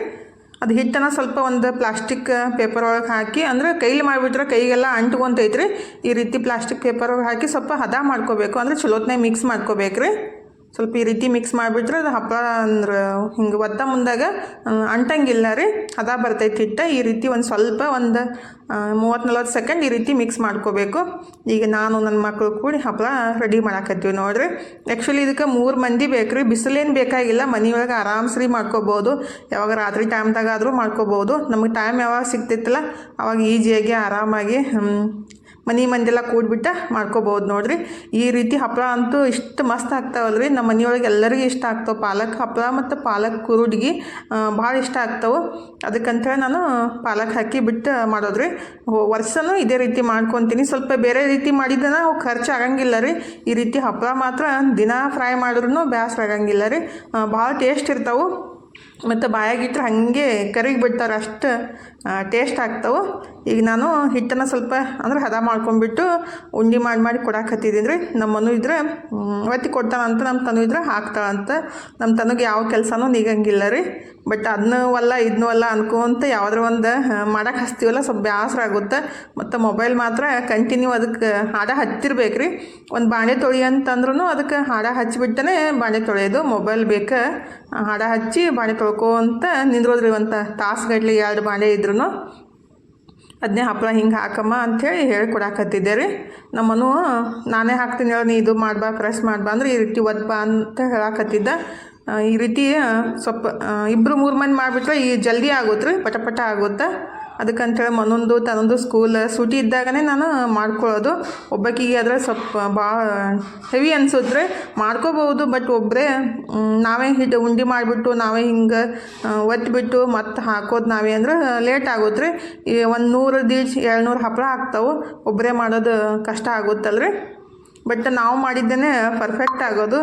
ಅದು ಹಿಟ್ಟನ್ನು ಸ್ವಲ್ಪ ಒಂದು ಪ್ಲಾಸ್ಟಿಕ್ ಪೇಪರ್ ಒಳಗೆ ಹಾಕಿ, ಅಂದ್ರೆ ಕೈಲಿ ಮಾಡಿಬಿಟ್ರೆ ಕೈಗೆಲ್ಲ ಅಂಟ್ಕೊಂತೈತ್ರಿ. ಈ ರೀತಿ ಪ್ಲಾಸ್ಟಿಕ್ ಪೇಪರ್ ಒಳಗೆ ಹಾಕಿ ಸ್ವಲ್ಪ ಹದ ಮಾಡ್ಕೋಬೇಕು, ಅಂದ್ರೆ ಚಲೋತ್ನಾಗ ಮಿಕ್ಸ್ ಮಾಡ್ಕೋಬೇಕು ರೀ ಸ್ವಲ್ಪ ಈ ರೀತಿ ಮಿಕ್ಸ್ ಮಾಡಿಬಿಟ್ರೆ ಅದು ಹಪ್ಪಳ ಅಂದ್ರೆ ಹಿಂಗೆ ಒತ್ತ ಮುಂದಾಗ ಅಂಟಂಗಿಲ್ಲ ರೀ. ಅದ ಬರ್ತೈತಿ ಈ ರೀತಿ ಒಂದು ಸ್ವಲ್ಪ ಒಂದು ಮೂವತ್ತು ನಲ್ವತ್ತು ಸೆಕೆಂಡ್ ಈ ರೀತಿ ಮಿಕ್ಸ್ ಮಾಡ್ಕೋಬೇಕು. ಈಗ ನಾನು ನನ್ನ ಮಕ್ಕಳು ಕೂಡಿ ಹಪ್ಪಳ ರೆಡಿ ಮಾಡಾಕತ್ತೀವಿ ನೋಡಿರಿ. ಆ್ಯಕ್ಚುಲಿ ಇದಕ್ಕೆ ಮೂರು ಮಂದಿ ಬೇಕು ರೀ ಬಿಸಿಲೇನು ಬೇಕಾಗಿಲ್ಲ. ಮನೆಯೊಳಗೆ ಆರಾಮ್ಸ್ರಿ ಮಾಡ್ಕೋಬೋದು. ಯಾವಾಗ ರಾತ್ರಿ ಟೈಮ್ದಾಗಾದರೂ ಮಾಡ್ಕೋಬೋದು. ನಮಗೆ ಟೈಮ್ ಯಾವಾಗ ಸಿಗ್ತಿತ್ತಲ್ಲ, ಅವಾಗ ಈಜಿಯಾಗಿ ಆರಾಮಾಗಿ ಮನೆ ಮಂದೆಲ್ಲ ಕೂಡ್ಬಿಟ್ಟು ಮಾಡ್ಕೋಬೋದು ನೋಡ್ರಿ. ಈ ರೀತಿ ಹಪ್ಪಳ ಅಂತೂ ಇಷ್ಟು ಮಸ್ತ್ ಆಗ್ತಾವಲ್ಲ ರೀ ನಮ್ಮ ಮನೆಯೊಳಗೆ ಎಲ್ಲರಿಗೂ ಇಷ್ಟ ಆಗ್ತಾವೆ. ಪಾಲಕ್ ಹಪ್ಪಳ ಮತ್ತು ಪಾಲಕ್ ಕುರುಡ್ಗಿ ಭಾಳ ಇಷ್ಟ ಆಗ್ತಾವೆ. ಅದಕ್ಕಂತೇಳಿ ನಾನು ಪಾಲಕ್ ಹಾಕಿ ಬಿಟ್ಟು ಮಾಡೋದು ರೀ ವರ್ಷನೂ ಇದೇ ರೀತಿ ಮಾಡ್ಕೊತೀನಿ. ಸ್ವಲ್ಪ ಬೇರೆ ರೀತಿ ಮಾಡಿದ್ದನ್ನು ಅವು ಖರ್ಚು ಆಗಂಗಿಲ್ಲ ರೀ. ಈ ರೀತಿ ಹಪ್ಪಳ ಮಾತ್ರ ದಿನ ಫ್ರೈ ಮಾಡಿದ್ರೂ ಬೇಸರ ಆಗಂಗಿಲ್ಲ ರೀ. ಭಾಳ ಟೇಸ್ಟ್ ಇರ್ತಾವೆ. ಮತ್ತು ಬಾಯಾಗಿಟ್ರೆ ಹಾಗೆ ಕರಿಗೆ ಬಿಡ್ತಾರೆ ಅಷ್ಟು. ಟೇಸ್ಟ್ ಆಗ್ತಾವೆ. ಈಗ ನಾನು ಹಿಟ್ಟನ್ನು ಸ್ವಲ್ಪ ಅಂದ್ರೆ ಹದ ಮಾಡ್ಕೊಂಡ್ಬಿಟ್ಟು ಉಂಡೆ ಮಾಡಿ ಮಾಡಿ ಕೊಡಾಕತ್ತಿದ್ದೀನಿ ರೀ ನಮ್ಮನು ಇದ್ರೆ ಒತ್ತಿ ಕೊಡ್ತಾನಂತ ನಮ್ಮ ತನು ಇದ್ರೆ ಹಾಕ್ತಾಳಂತ. ನಮ್ಮ ತನಗೆ ಯಾವ ಕೆಲಸನೂ ನೀಗಂಗಿಲ್ಲ ರೀ. ಬಟ್ ಅದನ್ನೂ ಅಲ್ಲ ಇದನ್ನೂ ಅಲ್ಲ ಅನ್ಕೊಂತ ಯಾವುದ್ರ ಒಂದು ಮಾಡಕ್ಕೆ ಹಚ್ತೀವಲ್ಲ, ಸ್ವಲ್ಪ ಬೇಸರ ಆಗುತ್ತೆ. ಮತ್ತು ಮೊಬೈಲ್ ಮಾತ್ರ ಕಂಟಿನ್ಯೂ ಅದಕ್ಕೆ ಹಾಡ ಹಚ್ಚಿರ್ಬೇಕು ರೀ. ಒಂದು ಬಾಣೆ ತೊಳಿ ಅಂತಂದ್ರೂ ಅದಕ್ಕೆ ಹಾಡ ಹಚ್ಚಿಬಿಟ್ಟನೆ ಬಾಣೆ ತೊಳೆಯೋದು. ಮೊಬೈಲ್ ಬೇಕು, ಹಾಡ ಹಚ್ಚಿ ಬಾಣೆ ತೊಳ್ಕೊಂತ ನಿಂದ್ರೋದ್ರಿ ಒಂದು ತಾಸುಗಟ್ಲೆ ಎರಡು ಬಾಣೆ ಇದ್ರೂ ಅದನ್ನೇ ಹಪ್ಪಳ ಹಿಂಗೆ ಹಾಕಮ್ಮ ಅಂಥೇಳಿ ಹೇಳಿ ಕೊಡಾಕತ್ತಿದ್ದೆ ರೀ ನಮ್ಮನು, ನಾನೇ ಹಾಕ್ತೀನಿ ಹೇಳಿ, ನೀ ಇದು ಮಾಡ್ಬಾ ಪ್ರೆಸ್ ಮಾಡ್ಬಾ ಅಂದ್ರೆ ಈ ರೀತಿ ಒದ್ಬಾ ಅಂತ ಹೇಳಾಕತ್ತಿದ್ದ. ಈ ರೀತಿ ಸ್ವಲ್ಪ ಇಬ್ಬರು ಮೂರು ಮಂದಿ ಮಾಡಿಬಿಟ್ರೆ ಈ ಜಲ್ದಿ ಆಗುತ್ತೆ ರೀ ಪಟ ಪಟ ಆಗುತ್ತೆ? ಅದಕ್ಕಂತೇಳಿ ಮನೊಂದು ತನ್ನೊಂದು ಸ್ಕೂಲ್ ಸೂಟಿ ಇದ್ದಾಗನೇ ನಾನು ಮಾಡ್ಕೊಳ್ಳೋದು. ಒಬ್ಬಕ್ಕಿಗೆ ಆದರೆ ಸ್ವಲ್ಪ ಭಾಳ ಹೆವಿ ಅನಿಸಿದ್ರೆ ಮಾಡ್ಕೋಬೋದು ಬಟ್ ಒಬ್ಬರೇ ನಾವೇ ಹಿಟ್ಟು ಉಂಡೆ ಮಾಡಿಬಿಟ್ಟು ನಾವೇ ಹಿಂಗೆ ಒತ್ತಿಬಿಟ್ಟು ಮತ್ತೆ ಹಾಕೋದು ನಾವೇ ಅಂದ್ರೆ ಲೇಟ್ ಆಗುತ್ತೆ ರೀ ಒಂದು ನೂರು ದೀಚ್ ಏಳ್ನೂರು ಹಪ್ಪಳ ಆಗ್ತಾವೆ. ಒಬ್ಬರೇ ಮಾಡೋದು ಕಷ್ಟ ಆಗುತ್ತಲ್ಲ ರೀ ಬಟ್ ನಾವು ಮಾಡಿದ್ದೇನೆ ಪರ್ಫೆಕ್ಟ್ ಆಗೋದು.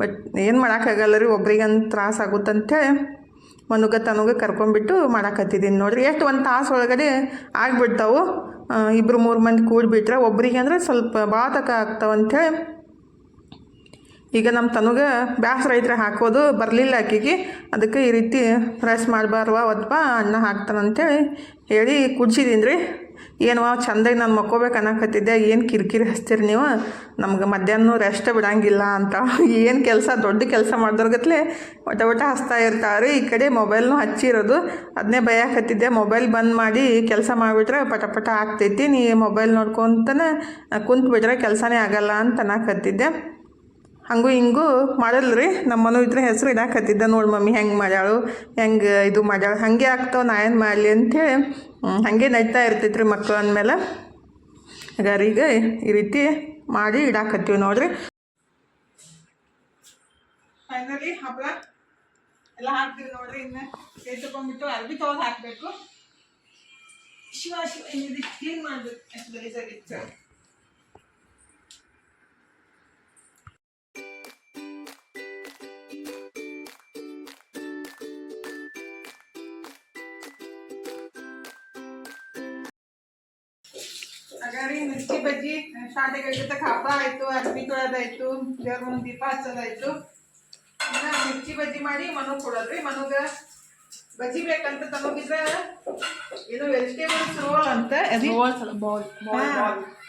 ಬಟ್ ಏನು ಮಾಡೋಕ್ಕಾಗಲ್ಲ ರೀ, ಒಬ್ರಿಗಂತ ತ್ರಾಸ ಆಗುತ್ತಂತೇಳಿ. ಮನುಗ ತನಗ ಕರ್ಕೊಂಡ್ಬಿಟ್ಟು ಮಾಡಾಕತ್ತಿದ್ದೀನಿ ನೋಡ್ರಿ. ಎಷ್ಟು ಒಂದು ತಾಸು ಒಳಗಡೆ ಆಗಿಬಿಡ್ತಾವು. ಇಬ್ಬರು ಮೂರು ಮಂದಿ ಕೂಡಿಬಿಟ್ರೆ ಒಬ್ಬರಿಗೆ ಅಂದರೆ ಸ್ವಲ್ಪ ಭಾಳ ತಕ ಈಗ ನಮ್ಮ ತನಗ ಬ್ಯಾಸರ ಐತ್ರಿ ಹಾಕೋದು ಬರಲಿಲ್ಲ ಆಕಿಗೆ. ಅದಕ್ಕೆ ಈ ರೀತಿ ಪ್ರೆಸ್ ಮಾಡಬಾರ್ವ ಅಥವಾ ಅನ್ನ ಹಾಕ್ತಾನಂತೇಳಿ ಹೇಳಿ ಕುಡ್ಸಿದ್ದೀನಿ ರೀ ಏನವ ಚಂದಾಗಿ ನಾನು ಮಕ್ಕೋಬೇಕು ಅನ್ನಕತ್ತಿದ್ದೆ. ಏನು ಕಿರಿಕಿರಿ ಹಚ್ತೀರಿ ನೀವು? ನಮ್ಗೆ ಮಧ್ಯಾಹ್ನ ರೆಸ್ಟ್ ಬಿಡಂಗಿಲ್ಲ ಅಂತ. ಏನು ಕೆಲಸ, ದೊಡ್ಡ ಕೆಲಸ ಮಾಡಿದ್ರಗತ್ಲೆ ಒಟ ಒಟ ಹಚ್ತಾ ಇರ್ತಾರೆ ಈ ಕಡೆ ಮೊಬೈಲ್ನು ಹಚ್ಚಿರೋದು. ಅದನ್ನೇ ಭಯಕತ್ತಿದ್ದೆ ಮೊಬೈಲ್ ಬಂದ್ ಮಾಡಿ ಕೆಲಸ ಮಾಡಿಬಿಟ್ರೆ ಪಟ ಪಟ ಆಗ್ತೈತಿ. ನೀ ಮೊಬೈಲ್ ನೋಡ್ಕೊತನ ಕುಂತ್ಬಿಟ್ರೆ ಕೆಲಸನೇ ಆಗಲ್ಲ ಅಂತ ಅನ್ನಕತ್ತಿದ್ದೆ. ಹಂಗೂ ಹಿಂಗೂ ಮಾಡಲ್ಲ ರೀ ನಮ್ಮನು ಇದ್ರೆ ಹೆಸರು ಇಡಾಕತ್ತಿದ್ದ ನೋಡಿ ಮಮ್ಮಿ, ಹೆಂಗೆ ಮಾಡ್ಯಾಳು, ಹೆಂಗೆ ಇದು ಮಾಡ್ಯಾಳು, ಹಾಗೆ ಆಗ್ತಾವ ನಾ ಏನು ಮಾಡಲಿ ಅಂಥೇಳಿ ಹಾಗೆ ನೈತಾ ಇರ್ತೈತೆ ರೀ ಮಕ್ಕಳು ಅಂದಮೇಲೆ. ಹಾಗಾದ್ರೆ ಈಗ ಈ ರೀತಿ ಮಾಡಿ ಇಡಾಕತ್ತೀವಿ ನೋಡ್ರಿ. ಫೈನಲಿ ಹಪ್ಪಳ ಎಲ್ಲ ಹಾಕ್ತೀವಿ ನೋಡ್ರಿ, ಇನ್ನು ಕೈ ಅರ್ಬಿ ತೊಗೊಂಡು ಹಾಕಬೇಕು. ಶಿವ ಶಿವ ಕ್ಲೀನ್ ಮಾಡ್ಬೇಕು. ಎಷ್ಟು ಗಲೀಜಾಗಿತ್ತು ಸ್ಟಾರ್ಟ್ ಆಗಿರ್ತಕ್ಕ ಹಬ್ಬ ಆಯ್ತು ಅರ್ಬಿ ತೊಳೆದಾಯ್ತು ದೇವ್ರ ಮುಂದೆ ದೀಪ ಹಚ್ಚೋದಾಯ್ತು ಇನ್ನ ಮಿರ್ಚಿ ಬಜ್ಜಿ ಮಾಡಿ ಮನು ಕೊಡೋದ್ರಿ ಮನುಗ ಬಜ್ಜಿ ಬೇಕಂತ ತನಗಿದ್ರ ಇದು ವೆಜಿಟೇಬಲ್ಸ್ ರೋಲ್ ಅಂತ.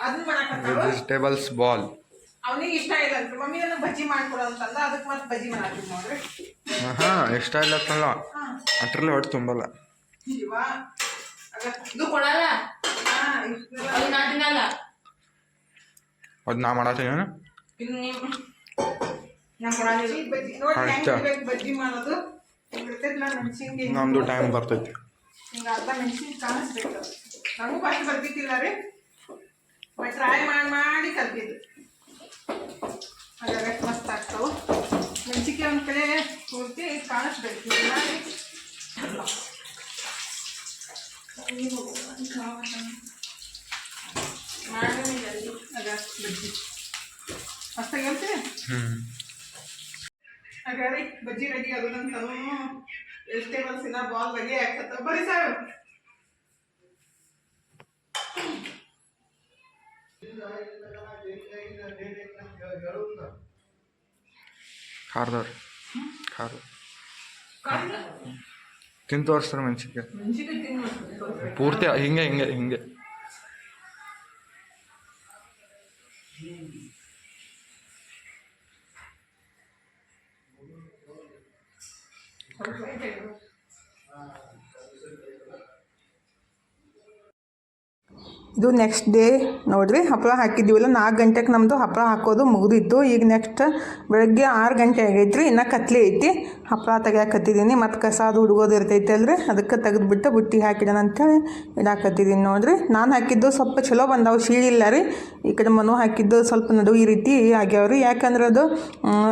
ಅದನ್ನ ಮಾಡಕತ್ತಾವ ವೆಜಿಟೇಬಲ್ಸ್ ಬಾಲ್ ಅವನಿಗೆ ಇಷ್ಟ ಇಲ್ಲ ಅಂತ ಮಮ್ಮಿ ನನಗೆ ಬಜ್ಜಿ ಮಾಡ್ಕೊಡು ಅಂತಂದ. ಅದಕ್ಕೆ ಮತ್ತೆ ಬಜ್ಜಿ ಮಾಡಾಕ್ತೀವಿ ನೋಡ್ರಿ. ಹಾಂ ಇಷ್ಟ ಇಲ್ಲ ಅಂತಲ್ಲ. ಹಾ. ಅಟ್ರಲ್ಲಿ ಹೊಟ್ಟೆ ತುಂಬಲ್ಲ. ಇದು ಕೊಡಲ್ಲ? ಅದು ನಾ ತಿನ್ನಲ್ಲ ಅದು ನಾ ಮಾಡತ್ತೀನಿ ಇನ್ನು ನೀವು ನಾ ಬಜ್ಜಿ ಬಜ್ಜಿ. ನೋಡಿ ಹಾ, ಹೆಂಗ್ ಇಷ್ಟ. ಇರ್ಬೇಕು ಬಜ್ಜಿ ಮಾಡೋದು. ಇರ್ತೈತಿಲ್ಲ ಮೆಣಸಿನ್ಕಾಯಿ ನಮ್ಮದು ಟೈಮ್ ಬರ್ತೈತಿ. ಹಿಂಗ ಅರ್ಧ ಮೆಣಸಿನ ಕಾಣಿಸ್ಬೇಕು. ನನಗೂ ಫಸ್ಟ್ ಬರ್ತಿದ್ದಿಲ್ಲ ರೀ. ಬಟ್ ಟ್ರೈ ಮಾಡಿ ಮಾಡಿ ಕಲ್ತಿದ್ದು. ಹಾಗಾದ್ರೆ ಮಸ್ತ್ ಆಗ್ತಾವು. ಮೆಣಸಿನ್ಕಾಯಿ ಒಂದು ಕಾಣಿಸ್ಬೇಕು. ಇದು ಮಾಡಿ ಮಾಡಿ. ಅಷ್ಟಾಗಿ ಹೇಳ್ತೀವಿ ಹಾಗಾದ್ರೆ ಬಜ್ಜಿ ರೆಡಿ ಆಗೋದಂತ ವೆಜಿಟೇಬಲ್ಸ್ ಇನ್ನ ಬಾಲ್ ರೆಡಿ ಆಗ್ತದ ಬರೀ ಸಾರು ಖಾರದವ್ರಿ ಖಾರ ತಿಂದು ತೋರಿಸ್ತಾರೆ. ಮೆಣಸಿನ್ಕಾಯಿ ಪೂರ್ತಿ ಹಿಂಗೆ ಹಿಂಗೆ ಹಿಂಗೆ. Thank you. ಇದು ನೆಕ್ಸ್ಟ್ ಡೇ ನೋಡ್ರಿ ಹಪ್ಪಳ ಹಾಕಿದ್ದೀವಲ್ಲ, ನಾಲ್ಕು ಗಂಟೆಗೆ ನಮ್ಮದು ಹಪ್ಪಳ ಹಾಕೋದು ಮುಗಿದಿತ್ತು. ಈಗ ನೆಕ್ಸ್ಟ್ ಬೆಳಗ್ಗೆ ಆರು ಗಂಟೆ ಆಗೈತ್ರಿ, ಇನ್ನೂ ಕತ್ಲೆ ಐತಿ. ಹಪ್ಪಳ ತೆಗಿಯಾಕತ್ತಿದ್ದೀನಿ ಮತ್ತು ಕಸ ಅದು ಹುಡುಗೋದು ಇರ್ತೈತೆ ಅಲ್ರಿ. ಅದಕ್ಕೆ ತೆಗೆದುಬಿಟ್ಟು ಬುಟ್ಟಿ ಹಾಕಿಡೋಣ ಅಂತೇಳಿ ಇಡಾಕತ್ತಿದ್ದೀನಿ ನೋಡ್ರಿ. ನಾನು ಹಾಕಿದ್ದು ಸ್ವಲ್ಪ ಚಲೋ ಬಂದಾವು ಶೀಳಿಲ್ಲ ರೀ. ಈ ಕಡೆ ಮನು ಹಾಕಿದ್ದು ಸ್ವಲ್ಪ ನಡು ಈ ರೀತಿ ಆಗ್ಯಾವ್ರಿ ಯಾಕಂದ್ರೆ ಅದು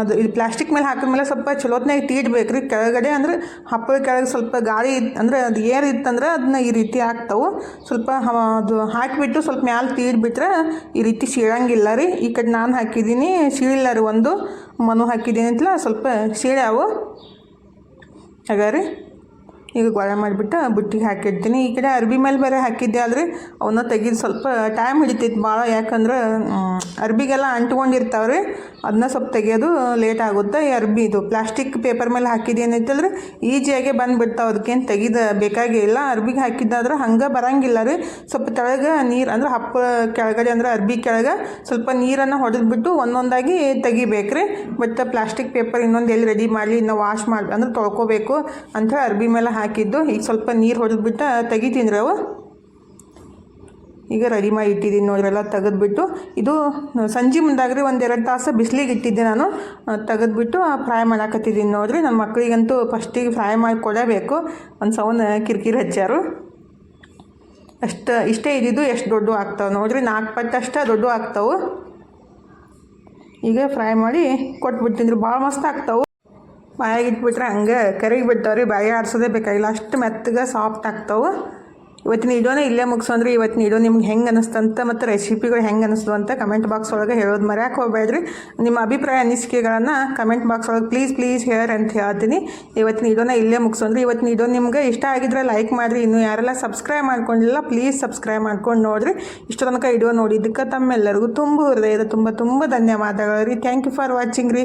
ಅದು ಇದು ಪ್ಲಾಸ್ಟಿಕ್ ಮೇಲೆ ಹಾಕಿದ್ಮೇಲೆ ಸ್ವಲ್ಪ ಚಲೋತ್ನಾಗ ತೀಡ್ಬೇಕು ರೀ. ಕೆಳಗಡೆ ಅಂದ್ರೆ ಹಪ್ಪಳ ಕೆಳಗೆ ಸ್ವಲ್ಪ ಗಾಳಿ ಅಂದರೆ ಅದು ಏರ್ ಇತ್ತಂದ್ರೆ ಅದನ್ನ ಈ ರೀತಿ ಹಾಕ್ತಾವೆ. ಸ್ವಲ್ಪ ಅದು ಅದು ಹಾಕಿಬಿಟ್ಟು ಸ್ವಲ್ಪ ಮ್ಯಾಲೆ ತೀಡ್ಬಿಟ್ರೆ ಈ ರೀತಿ ಸೀಳಂಗಿಲ್ಲ ರೀ. ಈ ಕಡೆ ನಾನು ಹಾಕಿದ್ದೀನಿ ಸೀಳಿಲ್ಲ ರೀ ಒಂದು ಮನು ಹಾಕಿದ್ದೀನಿ ಅಂತಲ್ಲ, ಸ್ವಲ್ಪ ಸೀಳ್ಯಾವು ಹಾಗಾರಿ ಈಗ ಗೊಳೆ ಮಾಡಿಬಿಟ್ಟು ಬುಟ್ಟಿಗೆ ಹಾಕಿಡ್ತೀನಿ ಈ ಕಡೆ ಅರ್ಬಿ ಮೇಲೆ ಬೇರೆ ಹಾಕಿದ್ದೆ ಆದರೆ ಅವನ್ನ ತೆಗೆದು ಸ್ವಲ್ಪ ಟೈಮ್ ಹಿಡಿತೈತೆ ಭಾಳ ಯಾಕಂದ್ರೆ ಅರ್ಬಿಗೆಲ್ಲ ಅಂಟ್ಕೊಂಡಿರ್ತಾವ್ರಿ ಅದನ್ನ ಸ್ವಲ್ಪ ತೆಗೆಯೋದು ಲೇಟ್ ಆಗುತ್ತೆ. ಈ ಅರ್ಬಿ ಇದು ಪ್ಲಾಸ್ಟಿಕ್ ಪೇಪರ್ ಮೇಲೆ ಹಾಕಿದ್ದು ಏನೈತಲ್ರಿ ಈಜಿಯಾಗೆ ಬಂದುಬಿಡ್ತಾವೆ. ಅದಕ್ಕೇನು ತೆಗಿದ ಬೇಕಾಗೇ ಇಲ್ಲ. ಅರ್ಬಿಗೆ ಹಾಕಿದ್ದಾದ್ರೆ ಹಂಗೆ ಬರಂಗಿಲ್ಲ ರೀ. ಸ್ವಲ್ಪ ತೆಳಗೆ ನೀರು, ಅಂದ್ರೆ ಹಪ್ಪ ಕೆಳಗಡೆ, ಅಂದ್ರೆ ಅರ್ಬಿ ಕೆಳಗೆ ಸ್ವಲ್ಪ ನೀರನ್ನು ಹೊಡೆದ್ಬಿಟ್ಟು ಒಂದೊಂದಾಗಿ ತೆಗಿಬೇಕ್ರಿ ಬಟ್ ಪ್ಲಾಸ್ಟಿಕ್ ಪೇಪರ್ ಇನ್ನೊಂದು ಎಲ್ಲಿ ರೆಡಿ ಮಾಡಲಿ, ಇನ್ನು ವಾಶ್ ಮಾಡಿ ಅಂದ್ರೆ ತೊಳ್ಕೊಬೇಕು ಅಂತ ಅರ್ಬಿ ಮೇಲೆ ಹಾಕಿದ್ದು, ಈಗ ಸ್ವಲ್ಪ ನೀರು ಹೊಡೆದ್ಬಿಟ್ಟು ತೆಗಿತೀನಿ ರೀ ಅವು ಈಗ ರೆಡಿ ಮಾಡಿ ಇಟ್ಟಿದ್ದೀನಿ ನೋಡ್ರಿ, ಎಲ್ಲ ತೆಗೆದ್ಬಿಟ್ಟು. ಇದು, ಸಂಜೆ ಮುಂದಾಗ್ರಿ ಎರಡು ತಾಸು ಬಿಸಿಲಿಗೆ ಇಟ್ಟಿದ್ದೆ ನಾನು. ತೆಗೆದ್ಬಿಟ್ಟು ಫ್ರೈ ಮಾಡಾಕತ್ತಿದ್ದೀನಿ ನೋಡ್ರಿ. ನನ್ನ ಮಕ್ಕಳಿಗಂತೂ ಫಸ್ಟಿಗೆ ಫ್ರೈ ಮಾಡಿ ಕೊಡಬೇಕು. ಒಂದು ಸೌನ್ ಕಿರಿಕಿರಿ ಹಚ್ಚಾರು ಅಷ್ಟು, ಇಷ್ಟೇ ಇದ್ದಿದ್ದು ಎಷ್ಟು ದೊಡ್ಡ ಆಗ್ತಾವೆ ನೋಡ್ರಿ. ನಾಲ್ಕು ಪಟ್ಟು ಅಷ್ಟೇ ದೊಡ್ಡ ಆಗ್ತಾವೆ. ಈಗ ಫ್ರೈ ಮಾಡಿ ಕೊಟ್ಬಿಡ್ತೀನಿ. ಭಾಳ ಮಸ್ತ್ ಆಗ್ತಾವೆ. ಬಾಯಾಗ ಇಟ್ಬಿಟ್ರೆ ಹಂಗೆ ಕರಿಗೆ ಬಿಡ್ತಾವ್ರಿ ಬಾಯಿ ಆಡ್ಸೋದೇ ಬೇಕಾಗಿಲ್ಲ ಅಷ್ಟು ಮೆತ್ತಗೆ ಸಾಫ್ಟ್ ಆಗ್ತಾವೆ. ಇವತ್ತಿನ ಇಡೋನೇ ಇಲ್ಲೇ ಮುಗಿಸೋಂದ್ರೆ ಇವತ್ತಿನ ಇಡೋ ನಿಮ್ಗೆ ಹೆಂಗೆ ಅನಿಸ್ತಂತ ಮತ್ತು ರೆಸಿಪಿಗಳು ಹೆಂಗೆ ಅನಿಸ್ತು ಅಂತ ಕಮೆಂಟ್ ಬಾಕ್ಸ್ ಒಳಗೆ ಹೇಳೋದು ಮರ್ಯಾಕೆ ಹೋಗ್ಬೇಡ್ರಿ. ನಿಮ್ಮ ಅಭಿಪ್ರಾಯ, ಅನಿಸಿಕೆಗಳನ್ನು ಕಮೆಂಟ್ ಬಾಕ್ಸ್ ಒಳಗೆ ಪ್ಲೀಸ್ ಪ್ಲೀಸ್ ಹೇರ್ ಅಂತ ಹೇಳ್ತೀನಿ. ಇವತ್ತಿನ ಇಡೋನೇ ಇಲ್ಲೇ ಮುಗಿಸೋಂದ್ರೆ ಇವತ್ತಿನ ಇಡೋ ನಿಮ್ಗೆ ಇಷ್ಟ ಆಗಿದ್ರೆ ಲೈಕ್ ಮಾಡಿರಿ. ಇನ್ನು ಯಾರೆಲ್ಲ ಸಬ್ಸ್ಕ್ರೈಬ್ ಮಾಡ್ಕೊಂಡಿಲ್ಲ ಪ್ಲೀಸ್ ಸಬ್ಸ್ಕ್ರೈಬ್ ಮಾಡ್ಕೊಂಡು ನೋಡಿರಿ. ಇಷ್ಟು ತನಕ ನೋಡಿ ನೋಡಿದ್ದಕ್ಕೆ ತಮ್ಮೆಲ್ಲರಿಗೂ ತುಂಬ ಹೃದಯದ ತುಂಬ ತುಂಬ ಧನ್ಯವಾದಗಳು ರೀ. ಥ್ಯಾಂಕ್ ಯು ಫಾರ್ ವಾಚಿಂಗ್ ರೀ.